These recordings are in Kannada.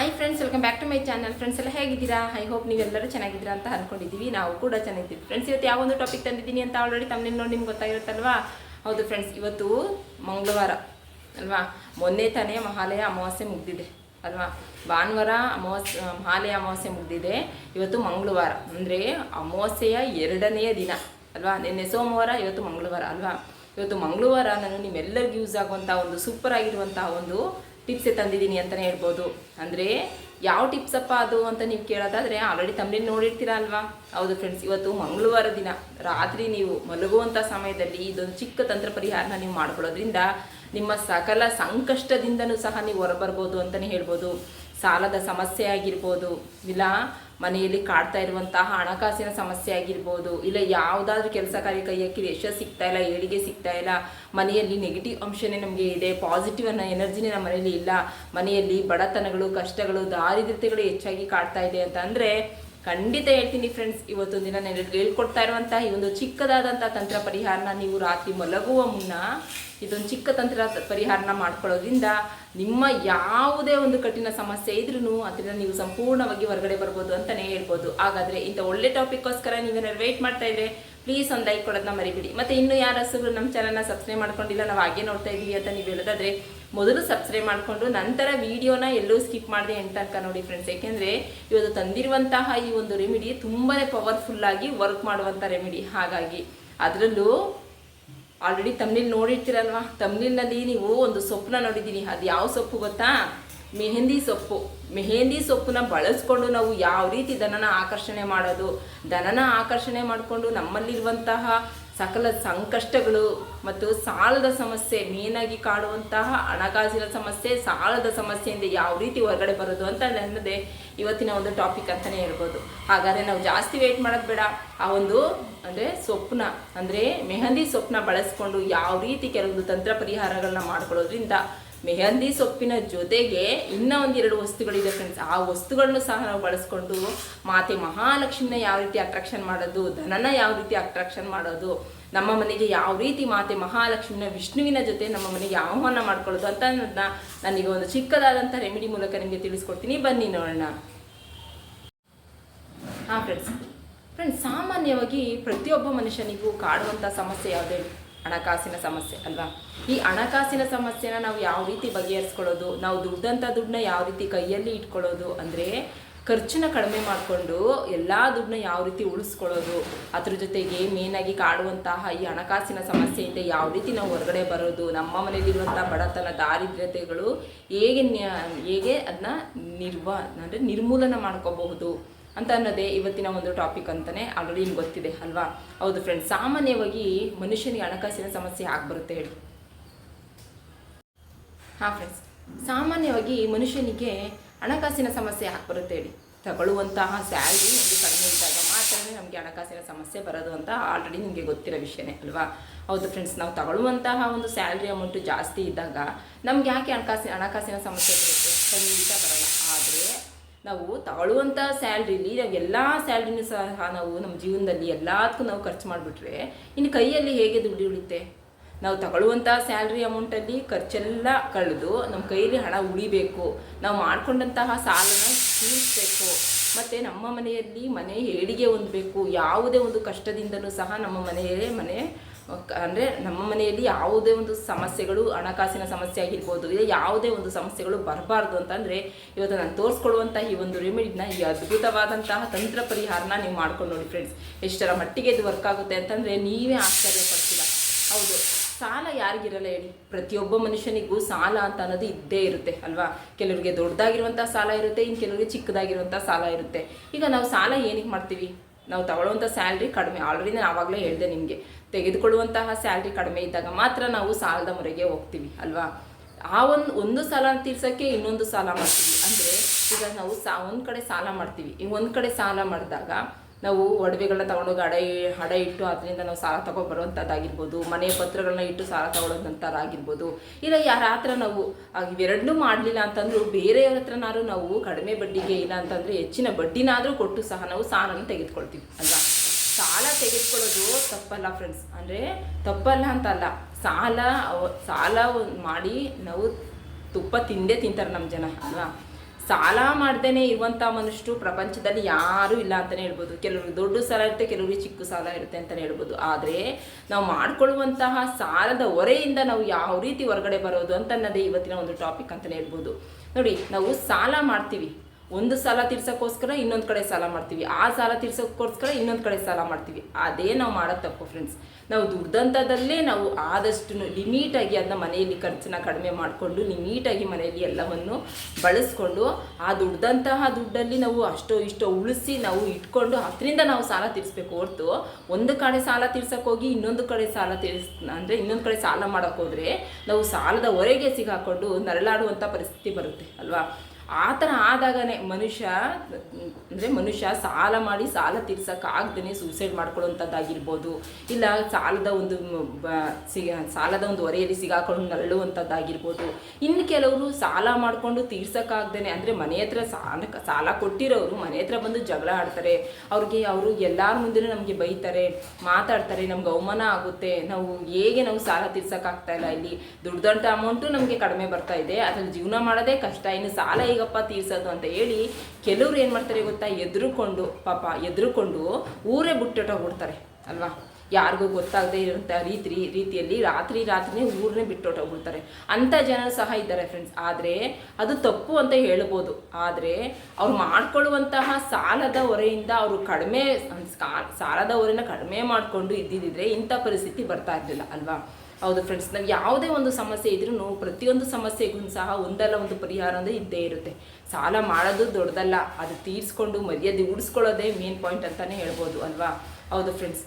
Hi friends welcome back to my channel friends ಎಲ್ಲ ಹೇಗಿದ್ದೀರಾ? ಐ ಹೋಪ್ ನೀವೆಲ್ಲರೂ ಚೆನ್ನಾಗಿದ್ದೀರಾ ಅಂತ ಅನ್ಕೊಂಡಿದ್ದೀವಿ. ನಾವು ಕೂಡ ಚೆನ್ನಾಗಿದ್ದೀವಿ. ಫ್ರೆಂಡ್ಸ್ ಇವತ್ತು ಯಾವ ಒಂದು ಟಾಪಿಕ್ ತಂದಿದ್ದೀನಿ ಅಂತ ಆಲ್ರೆಡಿ ತಮ್ಮನ್ನ ನೋಡಿ ನಿಮ್ಗೆ ಗೊತ್ತಾಗಿರುತ್ತಲ್ವಾ? ಹೌದು ಫ್ರೆಂಡ್ಸ್ ಇವತ್ತು ಮಂಗಳವಾರ, ಅಲ್ವಾ? ಮೊನ್ನೆ ತಾನೇ ಮಹಾಲಯ ಅಮಾವಾಸ್ಯೆ ಮುಗಿದಿದೆ, ಅಲ್ವಾ? ಭಾನುವಾರ ಅಮಾವಾಸ್ಯೆ ಮಹಾಲಯ ಅಮಾವಾಸ್ಯೆ ಮುಗಿದಿದೆ. ಇವತ್ತು ಮಂಗಳವಾರ, ಅಂದರೆ ಅಮಾವಾಸ್ಯೆಯ ಎರಡನೆಯ ದಿನ, ಅಲ್ವಾ? ನಿನ್ನೆ ಸೋಮವಾರ, ಇವತ್ತು ಮಂಗಳವಾರ, ಅಲ್ವಾ? ಇವತ್ತು ಮಂಗಳವಾರ ನಾನು ನಿಮ್ಮೆಲ್ಲರಿಗೂ ಯೂಸ್ ಆಗುವಂಥ ಒಂದು ಸೂಪರ್ ಆಗಿರುವಂತಹ ಒಂದು ಟಿಪ್ಸೇ ತಂದಿದ್ದೀನಿ ಅಂತಲೇ ಹೇಳ್ಬೋದು. ಅಂದರೆ ಯಾವ ಟಿಪ್ಸಪ್ಪ ಅದು ಅಂತ ನೀವು ಕೇಳೋದಾದರೆ ಆಲ್ರೆಡಿ ತಮ್ಮನೇ ನೋಡಿರ್ತೀರ ಅಲ್ವಾ? ಹೌದು ಫ್ರೆಂಡ್ಸ್ ಇವತ್ತು ಮಂಗಳವಾರ ದಿನ, ರಾತ್ರಿ ನೀವು ಮಲಗುವಂಥ ಸಮಯದಲ್ಲಿ ಇದೊಂದು ಚಿಕ್ಕ ತಂತ್ರ ಪರಿಹಾರನ ನೀವು ಮಾಡ್ಕೊಳ್ಳೋದ್ರಿಂದ ನಿಮ್ಮ ಸಕಲ ಸಂಕಷ್ಟದಿಂದನೂ ಸಹ ನೀವು ಹೊರಬರ್ಬೋದು ಅಂತಲೇ ಹೇಳ್ಬೋದು. ಸಾಲದ ಸಮಸ್ಯೆ ಆಗಿರ್ಬೋದು, ಇಲ್ಲ ಮನೆಯಲ್ಲಿ ಕಾಡ್ತಾ ಇರುವಂತಹ ಹಣಕಾಸಿನ ಸಮಸ್ಯೆ ಆಗಿರ್ಬೋದು, ಇಲ್ಲ ಯಾವುದಾದ್ರೂ ಕೆಲಸ ಕಾರ್ಯ ಕೈಯಕ್ಕೆ ಯಶಸ್ ಯಶಸ್ಸು ಸಿಗ್ತಾ ಇಲ್ಲ ಏಳಿಗೆ ಸಿಗ್ತಾ ಇಲ್ಲ, ಮನೆಯಲ್ಲಿ ನೆಗೆಟಿವ್ ಅಂಶನೇ ನಮಗೆ ಇದೆ ಪಾಸಿಟಿವ್ ಅನ್ನೋ ಎನರ್ಜಿನೇ ನಮ್ಮ ಮನೆಯಲ್ಲಿ ಇಲ್ಲ, ಮನೆಯಲ್ಲಿ ಬಡತನಗಳು, ಕಷ್ಟಗಳು, ದಾರಿದ್ರ್ಯತೆಗಳು ಹೆಚ್ಚಾಗಿ ಕಾಡ್ತಾ ಇದೆ ಅಂತ ಖಂಡಿತ ಹೇಳ್ತೀನಿ ಫ್ರೆಂಡ್ಸ್ ಇವತ್ತೊಂದು ದಿನ ನಾನು ಹೇಳ್ಕೊಡ್ತಾ ಇರುವಂತಹ ಈ ಒಂದು ಚಿಕ್ಕದಾದಂಥ ತಂತ್ರ ಪರಿಹಾರನ ನೀವು ರಾತ್ರಿ ಮಲಗುವ ಮುನ್ನ ಇದೊಂದು ಚಿಕ್ಕ ತಂತ್ರ ಪರಿಹಾರನ ಮಾಡ್ಕೊಳ್ಳೋದ್ರಿಂದ ನಿಮ್ಮ ಯಾವುದೇ ಒಂದು ಕಠಿಣ ಸಮಸ್ಯೆ ಇದ್ರೂ ಅದರಿಂದ ನೀವು ಸಂಪೂರ್ಣವಾಗಿ ಹೊರಗಡೆ ಬರ್ಬೋದು ಅಂತಲೇ ಹೇಳ್ಬೋದು. ಹಾಗಾದರೆ ಇಂಥ ಒಳ್ಳೆ ಟಾಪಿಕ್ಗೋಸ್ಕರ ನೀವೇನಾದ್ರು ವೇಟ್ ಮಾಡ್ತಾ ಇದ್ರೆ ಪ್ಲೀಸ್ ಒಂದು ಲೈಕ್ ಕೊಡೋದನ್ನ ಮರಿಬಿಡಿ. ಮತ್ತು ಇನ್ನು ಯಾರು ನಮ್ಮ ಚಾನಲ್ನ ಸಬ್ಸ್ಕ್ರೈಬ್ ಮಾಡ್ಕೊಂಡಿಲ್ಲ, ನಾವು ಹಾಗೆ ನೋಡ್ತಾ ಇದ್ದೀವಿ ಅಂತ ನೀವು ಹೇಳೋದಾದ್ರೆ, ಮೊದಲು ಸಬ್ಸ್ಕ್ರೈಬ್ ಮಾಡಿಕೊಂಡು ನಂತರ ವಿಡಿಯೋನ ಎಲ್ಲೂ ಸ್ಕಿಪ್ ಮಾಡಿದೆ ಎಂತ ತನಕ ನೋಡಿ ಫ್ರೆಂಡ್ಸ್ ಯಾಕೆಂದರೆ ಇವತ್ತು ತಂದಿರುವಂತಹ ಈ ಒಂದು ರೆಮಿಡಿ ತುಂಬಾ ಪವರ್ಫುಲ್ಲಾಗಿ ವರ್ಕ್ ಮಾಡುವಂಥ ರೆಮಿಡಿ ಹಾಗಾಗಿ ಅದರಲ್ಲೂ ಆಲ್ರೆಡಿ ತಮ್ನಿಲ್ ನೋಡಿರ್ತೀರಲ್ವಾ? ತಮ್ನಿಲ್ನಲ್ಲಿ ನೀವು ಒಂದು ಸೊಪ್ಪನ್ನ ನೋಡಿದ್ದೀನಿ ಅದು ಯಾವ ಸೊಪ್ಪು ಗೊತ್ತಾ? ಮೆಹಂದಿ ಸೊಪ್ಪು, ಮೆಹೆಂದಿ ಸೊಪ್ಪನ್ನ ಬಳಸ್ಕೊಂಡು ನಾವು ಯಾವ ರೀತಿ ದನನ ಆಕರ್ಷಣೆ ಮಾಡೋದು, ದನನ ಆಕರ್ಷಣೆ ಮಾಡಿಕೊಂಡು ನಮ್ಮಲ್ಲಿರುವಂತಹ ಸಕಲ ಸಂಕಷ್ಟಗಳು ಮತ್ತು ಸಾಲದ ಸಮಸ್ಯೆ, ಮೇನಾಗಿ ಕಾಡುವಂತಹ ಹಣಕಾಸಿನ ಸಮಸ್ಯೆ, ಸಾಲದ ಸಮಸ್ಯೆಯಿಂದ ಯಾವ ರೀತಿ ಹೊರಗಡೆ ಬರೋದು ಅಂತ ಅನ್ನೋದೇ ಇವತ್ತಿನ ಒಂದು ಟಾಪಿಕ್ ಅಂತಲೇ ಹೇಳ್ಬೋದು. ಹಾಗಾದರೆ ನಾವು ಜಾಸ್ತಿ ವೆಯ್ಟ್ ಮಾಡೋದು ಬೇಡ. ಆ ಒಂದು ಅಂದರೆ ಸೊಪ್ಪನ್ನ, ಅಂದರೆ ಮೆಹಂದಿ ಸೊಪ್ಪನ್ನ ಬಳಸ್ಕೊಂಡು ಯಾವ ರೀತಿ ಕೆಲವೊಂದು ತಂತ್ರ ಪರಿಹಾರಗಳನ್ನ ಮಾಡ್ಕೊಳ್ಳೋದ್ರಿಂದ ಮೆಹಂದಿ ಸೊಪ್ಪಿನ ಜೊತೆಗೆ ಇನ್ನೂ ಒಂದೆರಡು ವಸ್ತುಗಳಿದೆ ಫ್ರೆಂಡ್ಸ್ ಆ ವಸ್ತುಗಳನ್ನು ಸಹ ನಾವು ಬಳಸ್ಕೊಂಡು ಮಾತೆ ಮಹಾಲಕ್ಷ್ಮಿನ ಯಾವ ರೀತಿ ಅಟ್ರಾಕ್ಷನ್ ಮಾಡೋದು, ಧನನ ಯಾವ ರೀತಿ ಅಟ್ರಾಕ್ಷನ್ ಮಾಡೋದು, ನಮ್ಮ ಮನೆಗೆ ಯಾವ ರೀತಿ ಮಾತೆ ಮಹಾಲಕ್ಷ್ಮಿನ, ವಿಷ್ಣುವಿನ ಜೊತೆ ನಮ್ಮ ಮನೆಗೆ ಆಹ್ವಾನ ಮಾಡ್ಕೊಳ್ಳೋದು ಅಂತ ಅನ್ನೋದನ್ನ ನನಗೆ ಒಂದು ಚಿಕ್ಕದಾದಂಥ ರೆಮಿಡಿ ಮೂಲಕ ನಿಮಗೆ ತಿಳಿಸ್ಕೊಡ್ತೀನಿ. ಬನ್ನಿ ನೋಡೋಣ. ಹಾಂ ಫ್ರೆಂಡ್ಸ್ ಫ್ರೆಂಡ್ಸ್ ಸಾಮಾನ್ಯವಾಗಿ ಪ್ರತಿಯೊಬ್ಬ ಮನುಷ್ಯನಿಗೂ ಕಾಡುವಂಥ ಸಮಸ್ಯೆ ಯಾವುದೇ ಹಣಕಾಸಿನ ಸಮಸ್ಯೆ, ಅಲ್ವಾ? ಈ ಹಣಕಾಸಿನ ಸಮಸ್ಯೆನ ನಾವು ಯಾವ ರೀತಿ ಬಗೆಹರಿಸ್ಕೊಳ್ಳೋದು, ನಾವು ದುಡ್ಡಂಥ ದುಡ್ಡನ್ನ ಯಾವ ರೀತಿ ಕೈಯಲ್ಲಿ ಇಟ್ಕೊಳ್ಳೋದು ಅಂದರೆ ಖರ್ಚನ್ನ ಕಡಿಮೆ ಮಾಡಿಕೊಂಡು ಎಲ್ಲ ದುಡ್ಡನ್ನ ಯಾವ ರೀತಿ ಉಳಿಸ್ಕೊಳ್ಳೋದು, ಅದ್ರ ಜೊತೆಗೆ ಮೇನಾಗಿ ಕಾಡುವಂತಹ ಈ ಹಣಕಾಸಿನ ಸಮಸ್ಯೆಯಿಂದ ಯಾವ ರೀತಿ ನಾವು ಹೊರಗಡೆ ಬರೋದು, ನಮ್ಮ ಮನೆಯಲ್ಲಿರುವಂಥ ಬಡತನ, ದಾರಿದ್ರ್ಯತೆಗಳು ಹೇಗೆ ಹೇಗೆ ಅದನ್ನ ನಿರ್ವ, ಅಂದರೆ ನಿರ್ಮೂಲನ ಮಾಡ್ಕೋಬಹುದು. ಅಂತ ಅನ್ನೋದೇ ಇವತ್ತಿನ ಒಂದು ಟಾಪಿಕ್ ಅಂತಲೇ ಆಲ್ರೆಡಿ ನಿಮ್ಗೆ ಗೊತ್ತಿದೆ ಅಲ್ವಾ? ಹೌದು ಫ್ರೆಂಡ್ಸ್ ಸಾಮಾನ್ಯವಾಗಿ ಮನುಷ್ಯನಿಗೆ ಹಣಕಾಸಿನ ಸಮಸ್ಯೆ ಬರುತ್ತೆ ಹೇಳಿ? ಹಾಂ ಫ್ರೆಂಡ್ಸ್ ಸಾಮಾನ್ಯವಾಗಿ ಮನುಷ್ಯನಿಗೆ ಹಣಕಾಸಿನ ಸಮಸ್ಯೆ ಯಾಕೆ ಬರುತ್ತೆ ಹೇಳಿ? ತಗೊಳ್ಳುವಂತಹ ಸ್ಯಾಲ್ರಿ ನಮಗೆ ಕಡಿಮೆ ಇದ್ದಾಗ ಮಾತ್ರನೇ ನಮಗೆ ಹಣಕಾಸಿನ ಸಮಸ್ಯೆ ಬರೋದು ಅಂತ ಆಲ್ರೆಡಿ ನಿಮಗೆ ಗೊತ್ತಿರೋ ವಿಷಯನೇ ಅಲ್ವಾ? ಹೌದು ಫ್ರೆಂಡ್ಸ್ ನಾವು ತಗೊಳ್ಳುವಂತಹ ಒಂದು ಸ್ಯಾಲ್ರಿ ಅಮೌಂಟು ಜಾಸ್ತಿ ಇದ್ದಾಗ ನಮ್ಗೆ ಯಾಕೆ ಹಣಕಾಸಿನ ಹಣಕಾಸಿನ ಸಮಸ್ಯೆ ಬರುತ್ತೆ? ಖಂಡಿತ ಬರಲ್ಲ. ಆದರೆ ನಾವು ತಗೊಳ್ಳುವಂಥ ಸ್ಯಾಲ್ರಿಲಿ ನಾವು ಎಲ್ಲ ಸ್ಯಾಲ್ರಿನೂ ಸಹ ನಾವು ನಮ್ಮ ಜೀವನದಲ್ಲಿ ಎಲ್ಲದಕ್ಕೂ ನಾವು ಖರ್ಚು ಮಾಡಿಬಿಟ್ರೆ ಇನ್ನು ಕೈಯಲ್ಲಿ ಹೇಗೆ ದುಡ್ಡು ಉಳಿತೆ ನಾವು ತಗೊಳ್ಳುವಂಥ ಸ್ಯಾಲ್ರಿ ಅಮೌಂಟಲ್ಲಿ ಖರ್ಚೆಲ್ಲ ಕಳೆದು ನಮ್ಮ ಕೈಯಲ್ಲಿ ಹಣ ಉಳಿಬೇಕು. ನಾವು ಮಾಡಿಕೊಂಡಂತಹ ಸಾಲನ ತೀರಿಸಬೇಕು. ಮತ್ತು ನಮ್ಮ ಮನೆಯಲ್ಲಿ ಮನೆ ಏಳಿಗೆ ಹೊಂದಬೇಕು. ಯಾವುದೇ ಒಂದು ಕಷ್ಟದಿಂದಲೂ ಸಹ ನಮ್ಮ ಮನೆಯಲ್ಲೇ ಮನೆ ಅಂದರೆ ನಮ್ಮ ಮನೆಯಲ್ಲಿ ಯಾವುದೇ ಒಂದು ಸಮಸ್ಯೆಗಳು, ಹಣಕಾಸಿನ ಸಮಸ್ಯೆ ಆಗಿರ್ಬೋದು, ಇಲ್ಲ ಯಾವುದೇ ಒಂದು ಸಮಸ್ಯೆಗಳು ಬರಬಾರ್ದು ಅಂತಂದರೆ ಇವತ್ತು ನಾನು ತೋರಿಸ್ಕೊಡುವಂಥ ಈ ಒಂದು ರೆಮಿಡಿನ ಈ ಅದ್ಭುತವಾದಂತಹ ತಂತ್ರ ಪರಿಹಾರನ ನೀವು ಮಾಡ್ಕೊಂಡು ನೋಡಿ ಫ್ರೆಂಡ್ಸ್ ಎಷ್ಟರ ಮಟ್ಟಿಗೆ ಇದು ವರ್ಕ್ ಆಗುತ್ತೆ ಅಂತಂದರೆ ನೀವೇ ಆಶ್ಚರ್ಯ ಪಡ್ತೀರ ಹೌದು, ಸಾಲ ಯಾರಿಗಿರಲ್ಲ ಹೇಳಿ? ಪ್ರತಿಯೊಬ್ಬ ಮನುಷ್ಯನಿಗೂ ಸಾಲ ಅಂತ ಅನ್ನೋದು ಇದ್ದೇ ಇರುತ್ತೆ, ಅಲ್ವಾ? ಕೆಲವರಿಗೆ ದೊಡ್ಡದಾಗಿರುವಂಥ ಸಾಲ ಇರುತ್ತೆ ಇನ್ನು ಕೆಲವರಿಗೆ ಚಿಕ್ಕದಾಗಿರುವಂಥ ಸಾಲ ಇರುತ್ತೆ. ಈಗ ನಾವು ಸಾಲ ಏನಕ್ಕೆ ಮಾಡ್ತೀವಿ? ನಾವು ತಗೊಳ್ಳುವಂಥ ಸ್ಯಾಲ್ರಿ ಕಡಿಮೆ. ಆಲ್ರೆಡಿ ನಾನು ಆವಾಗಲೇ ಹೇಳಿದೆ ನಿಮಗೆ. ತೆಗೆದುಕೊಳ್ಳುವಂತಹ ಸ್ಯಾಲ್ರಿ ಕಡಿಮೆ ಇದ್ದಾಗ ಮಾತ್ರ ನಾವು ಸಾಲದ ಮೊರೆಗೆ ಹೋಗ್ತೀವಿ, ಅಲ್ವಾ? ಆ ಒಂದು ಒಂದು ಸಾಲ ತೀರ್ಸೋಕ್ಕೆ ಇನ್ನೊಂದು ಸಾಲ ಮಾಡ್ತೀವಿ. ಅಂದರೆ ಈಗ ನಾವು ಸಾ, ಒಂದು ಕಡೆ ಸಾಲ ಮಾಡ್ತೀವಿ. ಈ ಒಂದು ಕಡೆ ಸಾಲ ಮಾಡಿದಾಗ ನಾವು ಒಡವೆಗಳನ್ನ ತಗೊಂಡೋಗಿ ಅಡ, ಹಡ ಇಟ್ಟು ಅದರಿಂದ ನಾವು ಸಾಲ ತಗೊಬರುವಂಥದ್ದಾಗಿರ್ಬೋದು ಬರುವಂಥದ್ದಾಗಿರ್ಬೋದು ಮನೆ ಪತ್ರಗಳನ್ನ ಇಟ್ಟು ಸಾಲ ತಗೊಳ್ಳೋದಂಥದ್ದಾಗಿರ್ಬೋದು ಇಲ್ಲ ಯಾರ ಹತ್ರ ನಾವು ಇವೆರಡನ್ನೂ ಮಾಡಲಿಲ್ಲ ಅಂತಂದ್ರೂ ಬೇರೆಯವ್ರ ಹತ್ರನಾದ್ರೂ ನಾವು ಕಡಿಮೆ ಬಡ್ಡಿಗೆ ಇಲ್ಲ ಅಂತಂದರೆ ಹೆಚ್ಚಿನ ಬಡ್ಡಿನಾದರೂ ಕೊಟ್ಟು ಸಹ ನಾವು ಸಾಲನ ತೆಗೆದುಕೊಳ್ತೀವಿ, ಅಲ್ವಾ? ಸಾಲ ತೆಗೆದುಕೊಳ್ಳೋದು ತಪ್ಪಲ್ಲ ಫ್ರೆಂಡ್ಸ್ ಅಂದರೆ ತಪ್ಪಲ್ಲ ಅಂತಲ್ಲ. ಸಾಲ ಸಾಲ ಮಾಡಿ ನಾವು ತುಪ್ಪ ತಿಂದೇ ತಿಂತಾರೆ ನಮ್ಮ ಜನ, ಅಲ್ವಾ? ಸಾಲ ಮಾಡ್ದೇನೆ ಇರುವಂಥ ಮನುಷ್ಯರು ಪ್ರಪಂಚದಲ್ಲಿ ಯಾರೂ ಇಲ್ಲ ಅಂತಲೇ ಹೇಳ್ಬೋದು. ಕೆಲವ್ರಿಗೆ ದೊಡ್ಡ ಸಾಲ ಇರುತ್ತೆ, ಕೆಲವರಿಗೆ ಚಿಕ್ಕ ಸಾಲ ಇರುತ್ತೆ ಅಂತಲೇ ಹೇಳ್ಬೋದು. ಆದರೆ ನಾವು ಮಾಡಿಕೊಳ್ಳುವಂತಹ ಸಾಲದ ಹೊರೆಯಿಂದ ನಾವು ಯಾವ ರೀತಿ ಹೊರಗಡೆ ಬರೋದು ಅಂತ ಅನ್ನೋದೇ ಇವತ್ತಿನ ಒಂದು ಟಾಪಿಕ್ ಅಂತಲೇ ಹೇಳ್ಬೋದು. ನೋಡಿ, ನಾವು ಸಾಲ ಮಾಡ್ತೀವಿ. ಒಂದು ಸಾಲ ತೀರ್ಸೋಕ್ಕೋಸ್ಕರ ಇನ್ನೊಂದು ಕಡೆ ಸಾಲ ಮಾಡ್ತೀವಿ. ಆ ಸಾಲ ತೀರ್ಸೋಕ್ಕೋಸ್ಕರ ಇನ್ನೊಂದು ಕಡೆ ಸಾಲ ಮಾಡ್ತೀವಿ. ಅದೇ ನಾವು ಮಾಡೋದು ತಪ್ಪು ಫ್ರೆಂಡ್ಸ್ ನಾವು ದುರ್ದಂತದಲ್ಲೇ ನಾವು ಆದಷ್ಟು ಲಿಮಿಟಾಗಿ ಅದನ್ನ ಮನೆಯಲ್ಲಿ ಖರ್ಚನ್ನ ಕಡಿಮೆ ಮಾಡಿಕೊಂಡು ಲಿಮಿಟಾಗಿ ಮನೆಯಲ್ಲಿ ಎಲ್ಲವನ್ನು ಬಳಸ್ಕೊಂಡು ಆ ದುಡ್ದಂತಹ ದುಡ್ಡಲ್ಲಿ ನಾವು ಅಷ್ಟೋ ಇಷ್ಟೋ ಉಳಿಸಿ ನಾವು ಇಟ್ಕೊಂಡು ಅದರಿಂದ ನಾವು ಸಾಲ ತೀರಿಸ್ಬೇಕು ಹೊರತು ಒಂದು ಕಡೆ ಸಾಲ ತೀರ್ಸಕ್ಕೆ ಹೋಗಿ ಇನ್ನೊಂದು ಕಡೆ ಸಾಲ ತೀರಿಸ್, ಅಂದರೆ ಇನ್ನೊಂದು ಕಡೆ ಸಾಲ ಮಾಡೋಕ್ಕೋದ್ರೆ ನಾವು ಸಾಲದ ಹೊರೆಗೆ ಸಿಗಾಕೊಂಡು ನರಳಾಡುವಂಥ ಪರಿಸ್ಥಿತಿ ಬರುತ್ತೆ, ಅಲ್ವಾ? ಆ ಥರ ಆದಾಗನೇ ಮನುಷ್ಯ, ಅಂದರೆ ಮನುಷ್ಯ ಸಾಲ ಮಾಡಿ ಸಾಲ ತೀರ್ಸೋಕ್ಕಾಗ್ದೇ ಸೂಸೈಡ್ ಮಾಡ್ಕೊಳ್ಳುವಂಥದ್ದಾಗಿರ್ಬೋದು. ಇಲ್ಲ ಸಾಲದ ಒಂದು ಸಿಗ ಸಾಲದ ಒಂದು ಹೊರೆಯಲ್ಲಿ ಸಿಗಾಕೊಂಡು ನರಳುವಂಥದ್ದಾಗಿರ್ಬೋದು. ಇನ್ನು ಕೆಲವರು ಸಾಲ ಮಾಡಿಕೊಂಡು ತೀರ್ಸೋಕ್ಕಾಗ್ದೇ ಅಂದರೆ ಮನೆ ಹತ್ರ ಸಾಲ ಸಾಲ ಕೊಟ್ಟಿರೋರು ಮನೆ ಹತ್ರ ಬಂದು ಜಗಳ ಆಡ್ತಾರೆ. ಅವ್ರಿಗೆ ಅವರು ಎಲ್ಲರ ಮುಂದೆ ನಮಗೆ ಬೈತಾರೆ, ಮಾತಾಡ್ತಾರೆ, ನಮ್ಗೆ ಅವಮಾನ ಆಗುತ್ತೆ. ನಾವು ಹೇಗೆ ನಾವು ಸಾಲ ತೀರ್ಸೋಕ್ಕಾಗ್ತಾ ಇಲ್ಲ ಇಲ್ಲಿ? ದುಡ್ದಂಟ ಅಮೌಂಟು ನಮಗೆ ಕಡಿಮೆ ಬರ್ತಾ ಇದೆ. ಅದ್ರಲ್ಲಿ ಜೀವನ ಮಾಡೋದೇ ಕಷ್ಟ. ಇನ್ನು ಸಾಲ ಹೇಗಪ್ಪ ತೀರ್ಸೋದು ಅಂತ ಹೇಳಿ ಕೆಲವ್ರು ಏನು ಮಾಡ್ತಾರೆ ಗೊತ್ತಾ? ಎದುರುಕೊಂಡು, ಪಾಪ ಎದುರುಕೊಂಡು ಊರೇ ಬಿಟ್ಟೊಟ್ಟೋಗ್ಬಿಡ್ತಾರೆ ಅಲ್ವಾ? ಯಾರಿಗೂ ಗೊತ್ತಾಗದೇ ಇರೋಂಥ ರೀತಿ, ರೀತಿಯಲ್ಲಿ ರಾತ್ರಿ ರಾತ್ರಿನೇ ಊರನ್ನೇ ಬಿಟ್ಟೋಟೋಗ್ಬಿಡ್ತಾರೆ ಅಂಥ ಜನರು ಸಹ ಇದ್ದಾರೆ ಫ್ರೆಂಡ್ಸ್ ಆದರೆ ಅದು ತಪ್ಪು ಅಂತ ಹೇಳ್ಬೋದು. ಆದರೆ ಅವ್ರು ಮಾಡ್ಕೊಳ್ಳುವಂತಹ ಸಾಲದ ಹೊರೆಯಿಂದ ಅವರು ಕಡಿಮೆ, ಸಾಲದ ಹೊರೆನ ಕಡಿಮೆ ಮಾಡಿಕೊಂಡು ಇದ್ದಿದ್ದಿದ್ರೆ ಇಂಥ ಪರಿಸ್ಥಿತಿ ಬರ್ತಾ ಇರಲಿಲ್ಲ, ಅಲ್ವಾ? ಹೌದು ಫ್ರೆಂಡ್ಸ್ ನಾವು ಯಾವುದೇ ಒಂದು ಸಮಸ್ಯೆ ಇದ್ರೂ ಪ್ರತಿಯೊಂದು ಸಮಸ್ಯೆಗೂ ಸಹ ಒಂದಲ್ಲ ಒಂದು ಪರಿಹಾರ ಅಂದರೆ ಇದ್ದೇ ಇರುತ್ತೆ. ಸಾಲ ಮಾಡೋದು ದೊಡ್ಡದಲ್ಲ, ಅದು ತೀರಿಸ್ಕೊಂಡು ಮರ್ಯಾದೆ ಉಳಿಸ್ಕೊಳ್ಳೋದೇ ಮೇನ್ ಪಾಯಿಂಟ್ ಅಂತಲೇ ಹೇಳ್ಬೋದು ಅಲ್ವಾ? ಹೌದು ಫ್ರೆಂಡ್ಸ್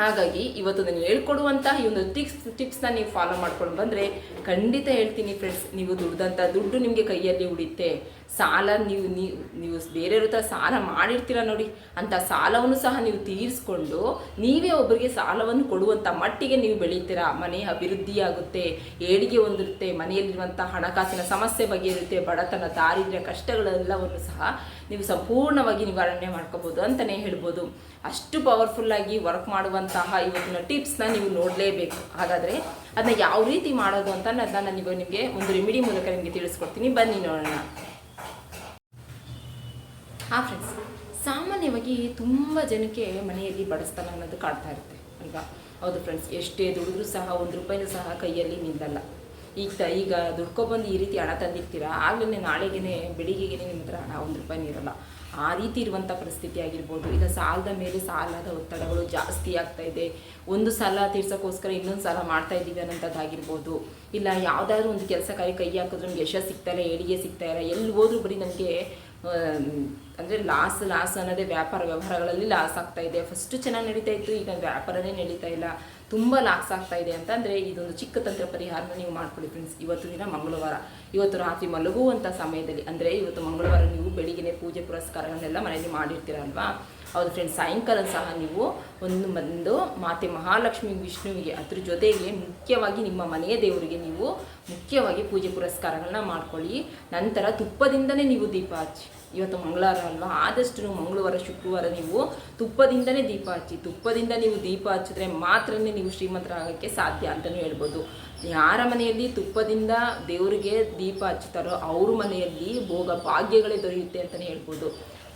ಹಾಗಾಗಿ ಇವತ್ತು ನಾನು ಹೇಳ್ಕೊಡುವಂತಹ ಈ ಒಂದು ಟಿಪ್ಸ್ ಟಿಪ್ಸ್ನ ನೀವು ಫಾಲೋ ಮಾಡ್ಕೊಂಡು ಬಂದರೆ ಖಂಡಿತ ಹೇಳ್ತೀನಿ ಫ್ರೆಂಡ್ಸ್ ನೀವು ದುಡ್ದಂಥ ದುಡ್ಡು ನಿಮಗೆ ಕೈಯಲ್ಲಿ ಉಳಿಯುತ್ತೆ. ಸಾಲ ನೀವು ನೀವು ನೀವು ಬೇರೆಯವ್ರ ಹತ್ರ ಸಾಲ ಮಾಡಿರ್ತೀರ ನೋಡಿ ಅಂಥ ಸಾಲವನ್ನು ಸಹ ನೀವು ತೀರಿಸ್ಕೊಂಡು ನೀವೇ ಒಬ್ಬರಿಗೆ ಸಾಲವನ್ನು ಕೊಡುವಂಥ ಮಟ್ಟಿಗೆ ನೀವು ಬೆಳೀತೀರಾ. ಮನೆ ಅಭಿವೃದ್ಧಿಯಾಗುತ್ತೆ ಏಳಿಗೆ ಹೊಂದಿರುತ್ತೆ ಮನೆಯಲ್ಲಿರುವಂಥ ಹಣಕಾಸಿನ ಸಮಸ್ಯೆ ಬಗ್ಗೆ ಇರುತ್ತೆ ಬಡತನ, ದಾರಿದ್ರ್ಯ ಕಷ್ಟಗಳೆಲ್ಲವನ್ನು ಸಹ ನೀವು ಸಂಪೂರ್ಣವಾಗಿ ನಿವಾರಣೆ ಮಾಡ್ಕೋಬೋದು ಅಂತಲೇ ಹೇಳ್ಬೋದು. ಅಷ್ಟು ಪವರ್ಫುಲ್ಲಾಗಿ ವರ್ಕ್ ಮಾಡುವಂತಹ ಇವತ್ತಿನ ಟಿಪ್ಸ್ನ ನೀವು ನೋಡಲೇಬೇಕು. ಹಾಗಾದರೆ ಅದನ್ನ ಯಾವ ರೀತಿ ಮಾಡೋದು ಅಂತ ನಾನು ಇವಾಗ ನಿಮಗೆ ಒಂದು ರೆಮಿಡಿ ಮೂಲಕ ನಿಮಗೆ ತಿಳಿಸ್ಕೊಡ್ತೀನಿ. ಬನ್ನಿ ನೋಡೋಣ. ಹಾಂ ಫ್ರೆಂಡ್ಸ್ ಸಾಮಾನ್ಯವಾಗಿ ತುಂಬ ಜನಕ್ಕೆ ಮನೆಯಲ್ಲಿ ಬಡಸ್ತನ ಅನ್ನೋದು ಕಾಡ್ತಾ ಇರುತ್ತೆ, ಅಲ್ವಾ? ಹೌದು ಫ್ರೆಂಡ್ಸ್ ಎಷ್ಟೇ ದುಡಿದ್ರೂ ಸಹ ಒಂದು ರೂಪಾಯಿನೂ ಸಹ ಕೈಯಲ್ಲಿ ನಿಲ್ಲಲ್ಲ. ಈಗ ತ, ಈಗ ದುಡ್ಕೊಬಂದು ಈ ರೀತಿ ಹಣ ತಂದಿರ್ತೀರಾ? ಆಗಲೇ ನಾಳೆಗೇ ಬೆಳಿಗ್ಗೆಗೆ ನಿಮ್ಮ ಹತ್ರ ಹಣ ಒಂದು ರೂಪಾಯಿ ಇರಲ್ಲ. ಆ ರೀತಿ ಇರುವಂಥ ಪರಿಸ್ಥಿತಿ ಆಗಿರ್ಬೋದು. ಇಲ್ಲ ಸಾಲದ ಮೇಲೆ ಸಾಲದ ಒತ್ತಡಗಳು ಜಾಸ್ತಿ ಆಗ್ತಾ ಇದೆ. ಒಂದು ಸಾಲ ತೀರ್ಸೋಕ್ಕೋಸ್ಕರ ಇನ್ನೊಂದು ಸಾಲ ಮಾಡ್ತಾ ಇದ್ದೀವಿ ಅನ್ನೋಂಥದ್ದಾಗಿರ್ಬೋದು ಇಲ್ಲ, ಯಾವುದಾದ್ರೂ ಒಂದು ಕೆಲಸ ಕೈ ಕೈ ಹಾಕಿದ್ರೆ ನಮ್ಗೆ ಯಶ ಸಿಗ್ತಾ ಇಲ್ಲ, ಏಳಿಗೆ ಸಿಗ್ತಾ ಇಲ್ಲ, ಎಲ್ಲಿ ಹೋದ್ರೂ ಬರೀ ನಮಗೆ ಅಂದರೆ ಲಾಸ್ ಲಾಸ್ ಅನ್ನೋದೇ ವ್ಯಾಪಾರ ವ್ಯವಹಾರಗಳಲ್ಲಿ ಲಾಸ್ ಆಗ್ತಾ ಇದೆ. ಫಸ್ಟು ಚೆನ್ನಾಗಿ ನಡೀತಾ ಇತ್ತು, ಈಗ ವ್ಯಾಪಾರನೇ ನಡೀತಾ ಇಲ್ಲ. ತುಂಬ ಲಾಸ್ ಆಗ್ತಾ ಇದೆ ಅಂತಂದರೆ ಇದೊಂದು ಚಿಕ್ಕ ತಂತ್ರ ಪರಿಹಾರನ ನೀವು ಮಾಡ್ಕೊಳ್ಳಿ ಫ್ರೆಂಡ್ಸ್ ಇವತ್ತು ದಿನ ಮಂಗಳವಾರ. ಇವತ್ತು ರಾತ್ರಿ ಮಲಗುವಂಥ ಸಮಯದಲ್ಲಿ, ಅಂದರೆ ಇವತ್ತು ಮಂಗಳವಾರ ನೀವು ಬೆಳಿಗ್ಗೆ ಪೂಜೆ ಪುರಸ್ಕಾರಗಳನ್ನೆಲ್ಲ ಮನೆಯಲ್ಲಿ ಮಾಡಿರ್ತೀರಲ್ವಾ? ಹೌದು ಫ್ರೆಂಡ್ಸ್ ಸಾಯಂಕಾಲ ಸಹ ನೀವು ಒಂದು ಬಂದು ಮಾತೆ ಮಹಾಲಕ್ಷ್ಮಿ ವಿಷ್ಣುವಿಗೆ, ಅದ್ರ ಜೊತೆಗೆ ಮುಖ್ಯವಾಗಿ ನಿಮ್ಮ ಮನೆಯ ದೇವರಿಗೆ ನೀವು ಮುಖ್ಯವಾಗಿ ಪೂಜೆ ಪುರಸ್ಕಾರಗಳನ್ನ ಮಾಡ್ಕೊಳ್ಳಿ. ನಂತರ ತುಪ್ಪದಿಂದನೇ ನೀವು ದೀಪ ಹಚ್ಚಿ ಇವತ್ತು ಮಂಗಳವಾರ ಅಲ್ವಾ? ಆದಷ್ಟು ಮಂಗಳವಾರ, ಶುಕ್ರವಾರ ನೀವು ತುಪ್ಪದಿಂದನೇ ದೀಪ ಹಚ್ಚಿ, ತುಪ್ಪದಿಂದ ನೀವು ದೀಪ ಹಚ್ಚಿದ್ರೆ ಮಾತ್ರನೇ ನೀವು ಶ್ರೀಮಂತರಾಗೋಕ್ಕೆ ಸಾಧ್ಯ ಅಂತಲೂ ಹೇಳ್ಬೋದು. ಯಾರ ಮನೆಯಲ್ಲಿ ತುಪ್ಪದಿಂದ ದೇವರಿಗೆ ದೀಪ ಹಚ್ಚುತ್ತಾರೋ ಅವ್ರ ಮನೆಯಲ್ಲಿ ಭೋಗ ಭಾಗ್ಯಗಳೇ ದೊರೆಯುತ್ತೆ ಅಂತಲೇ ಹೇಳ್ಬೋದು.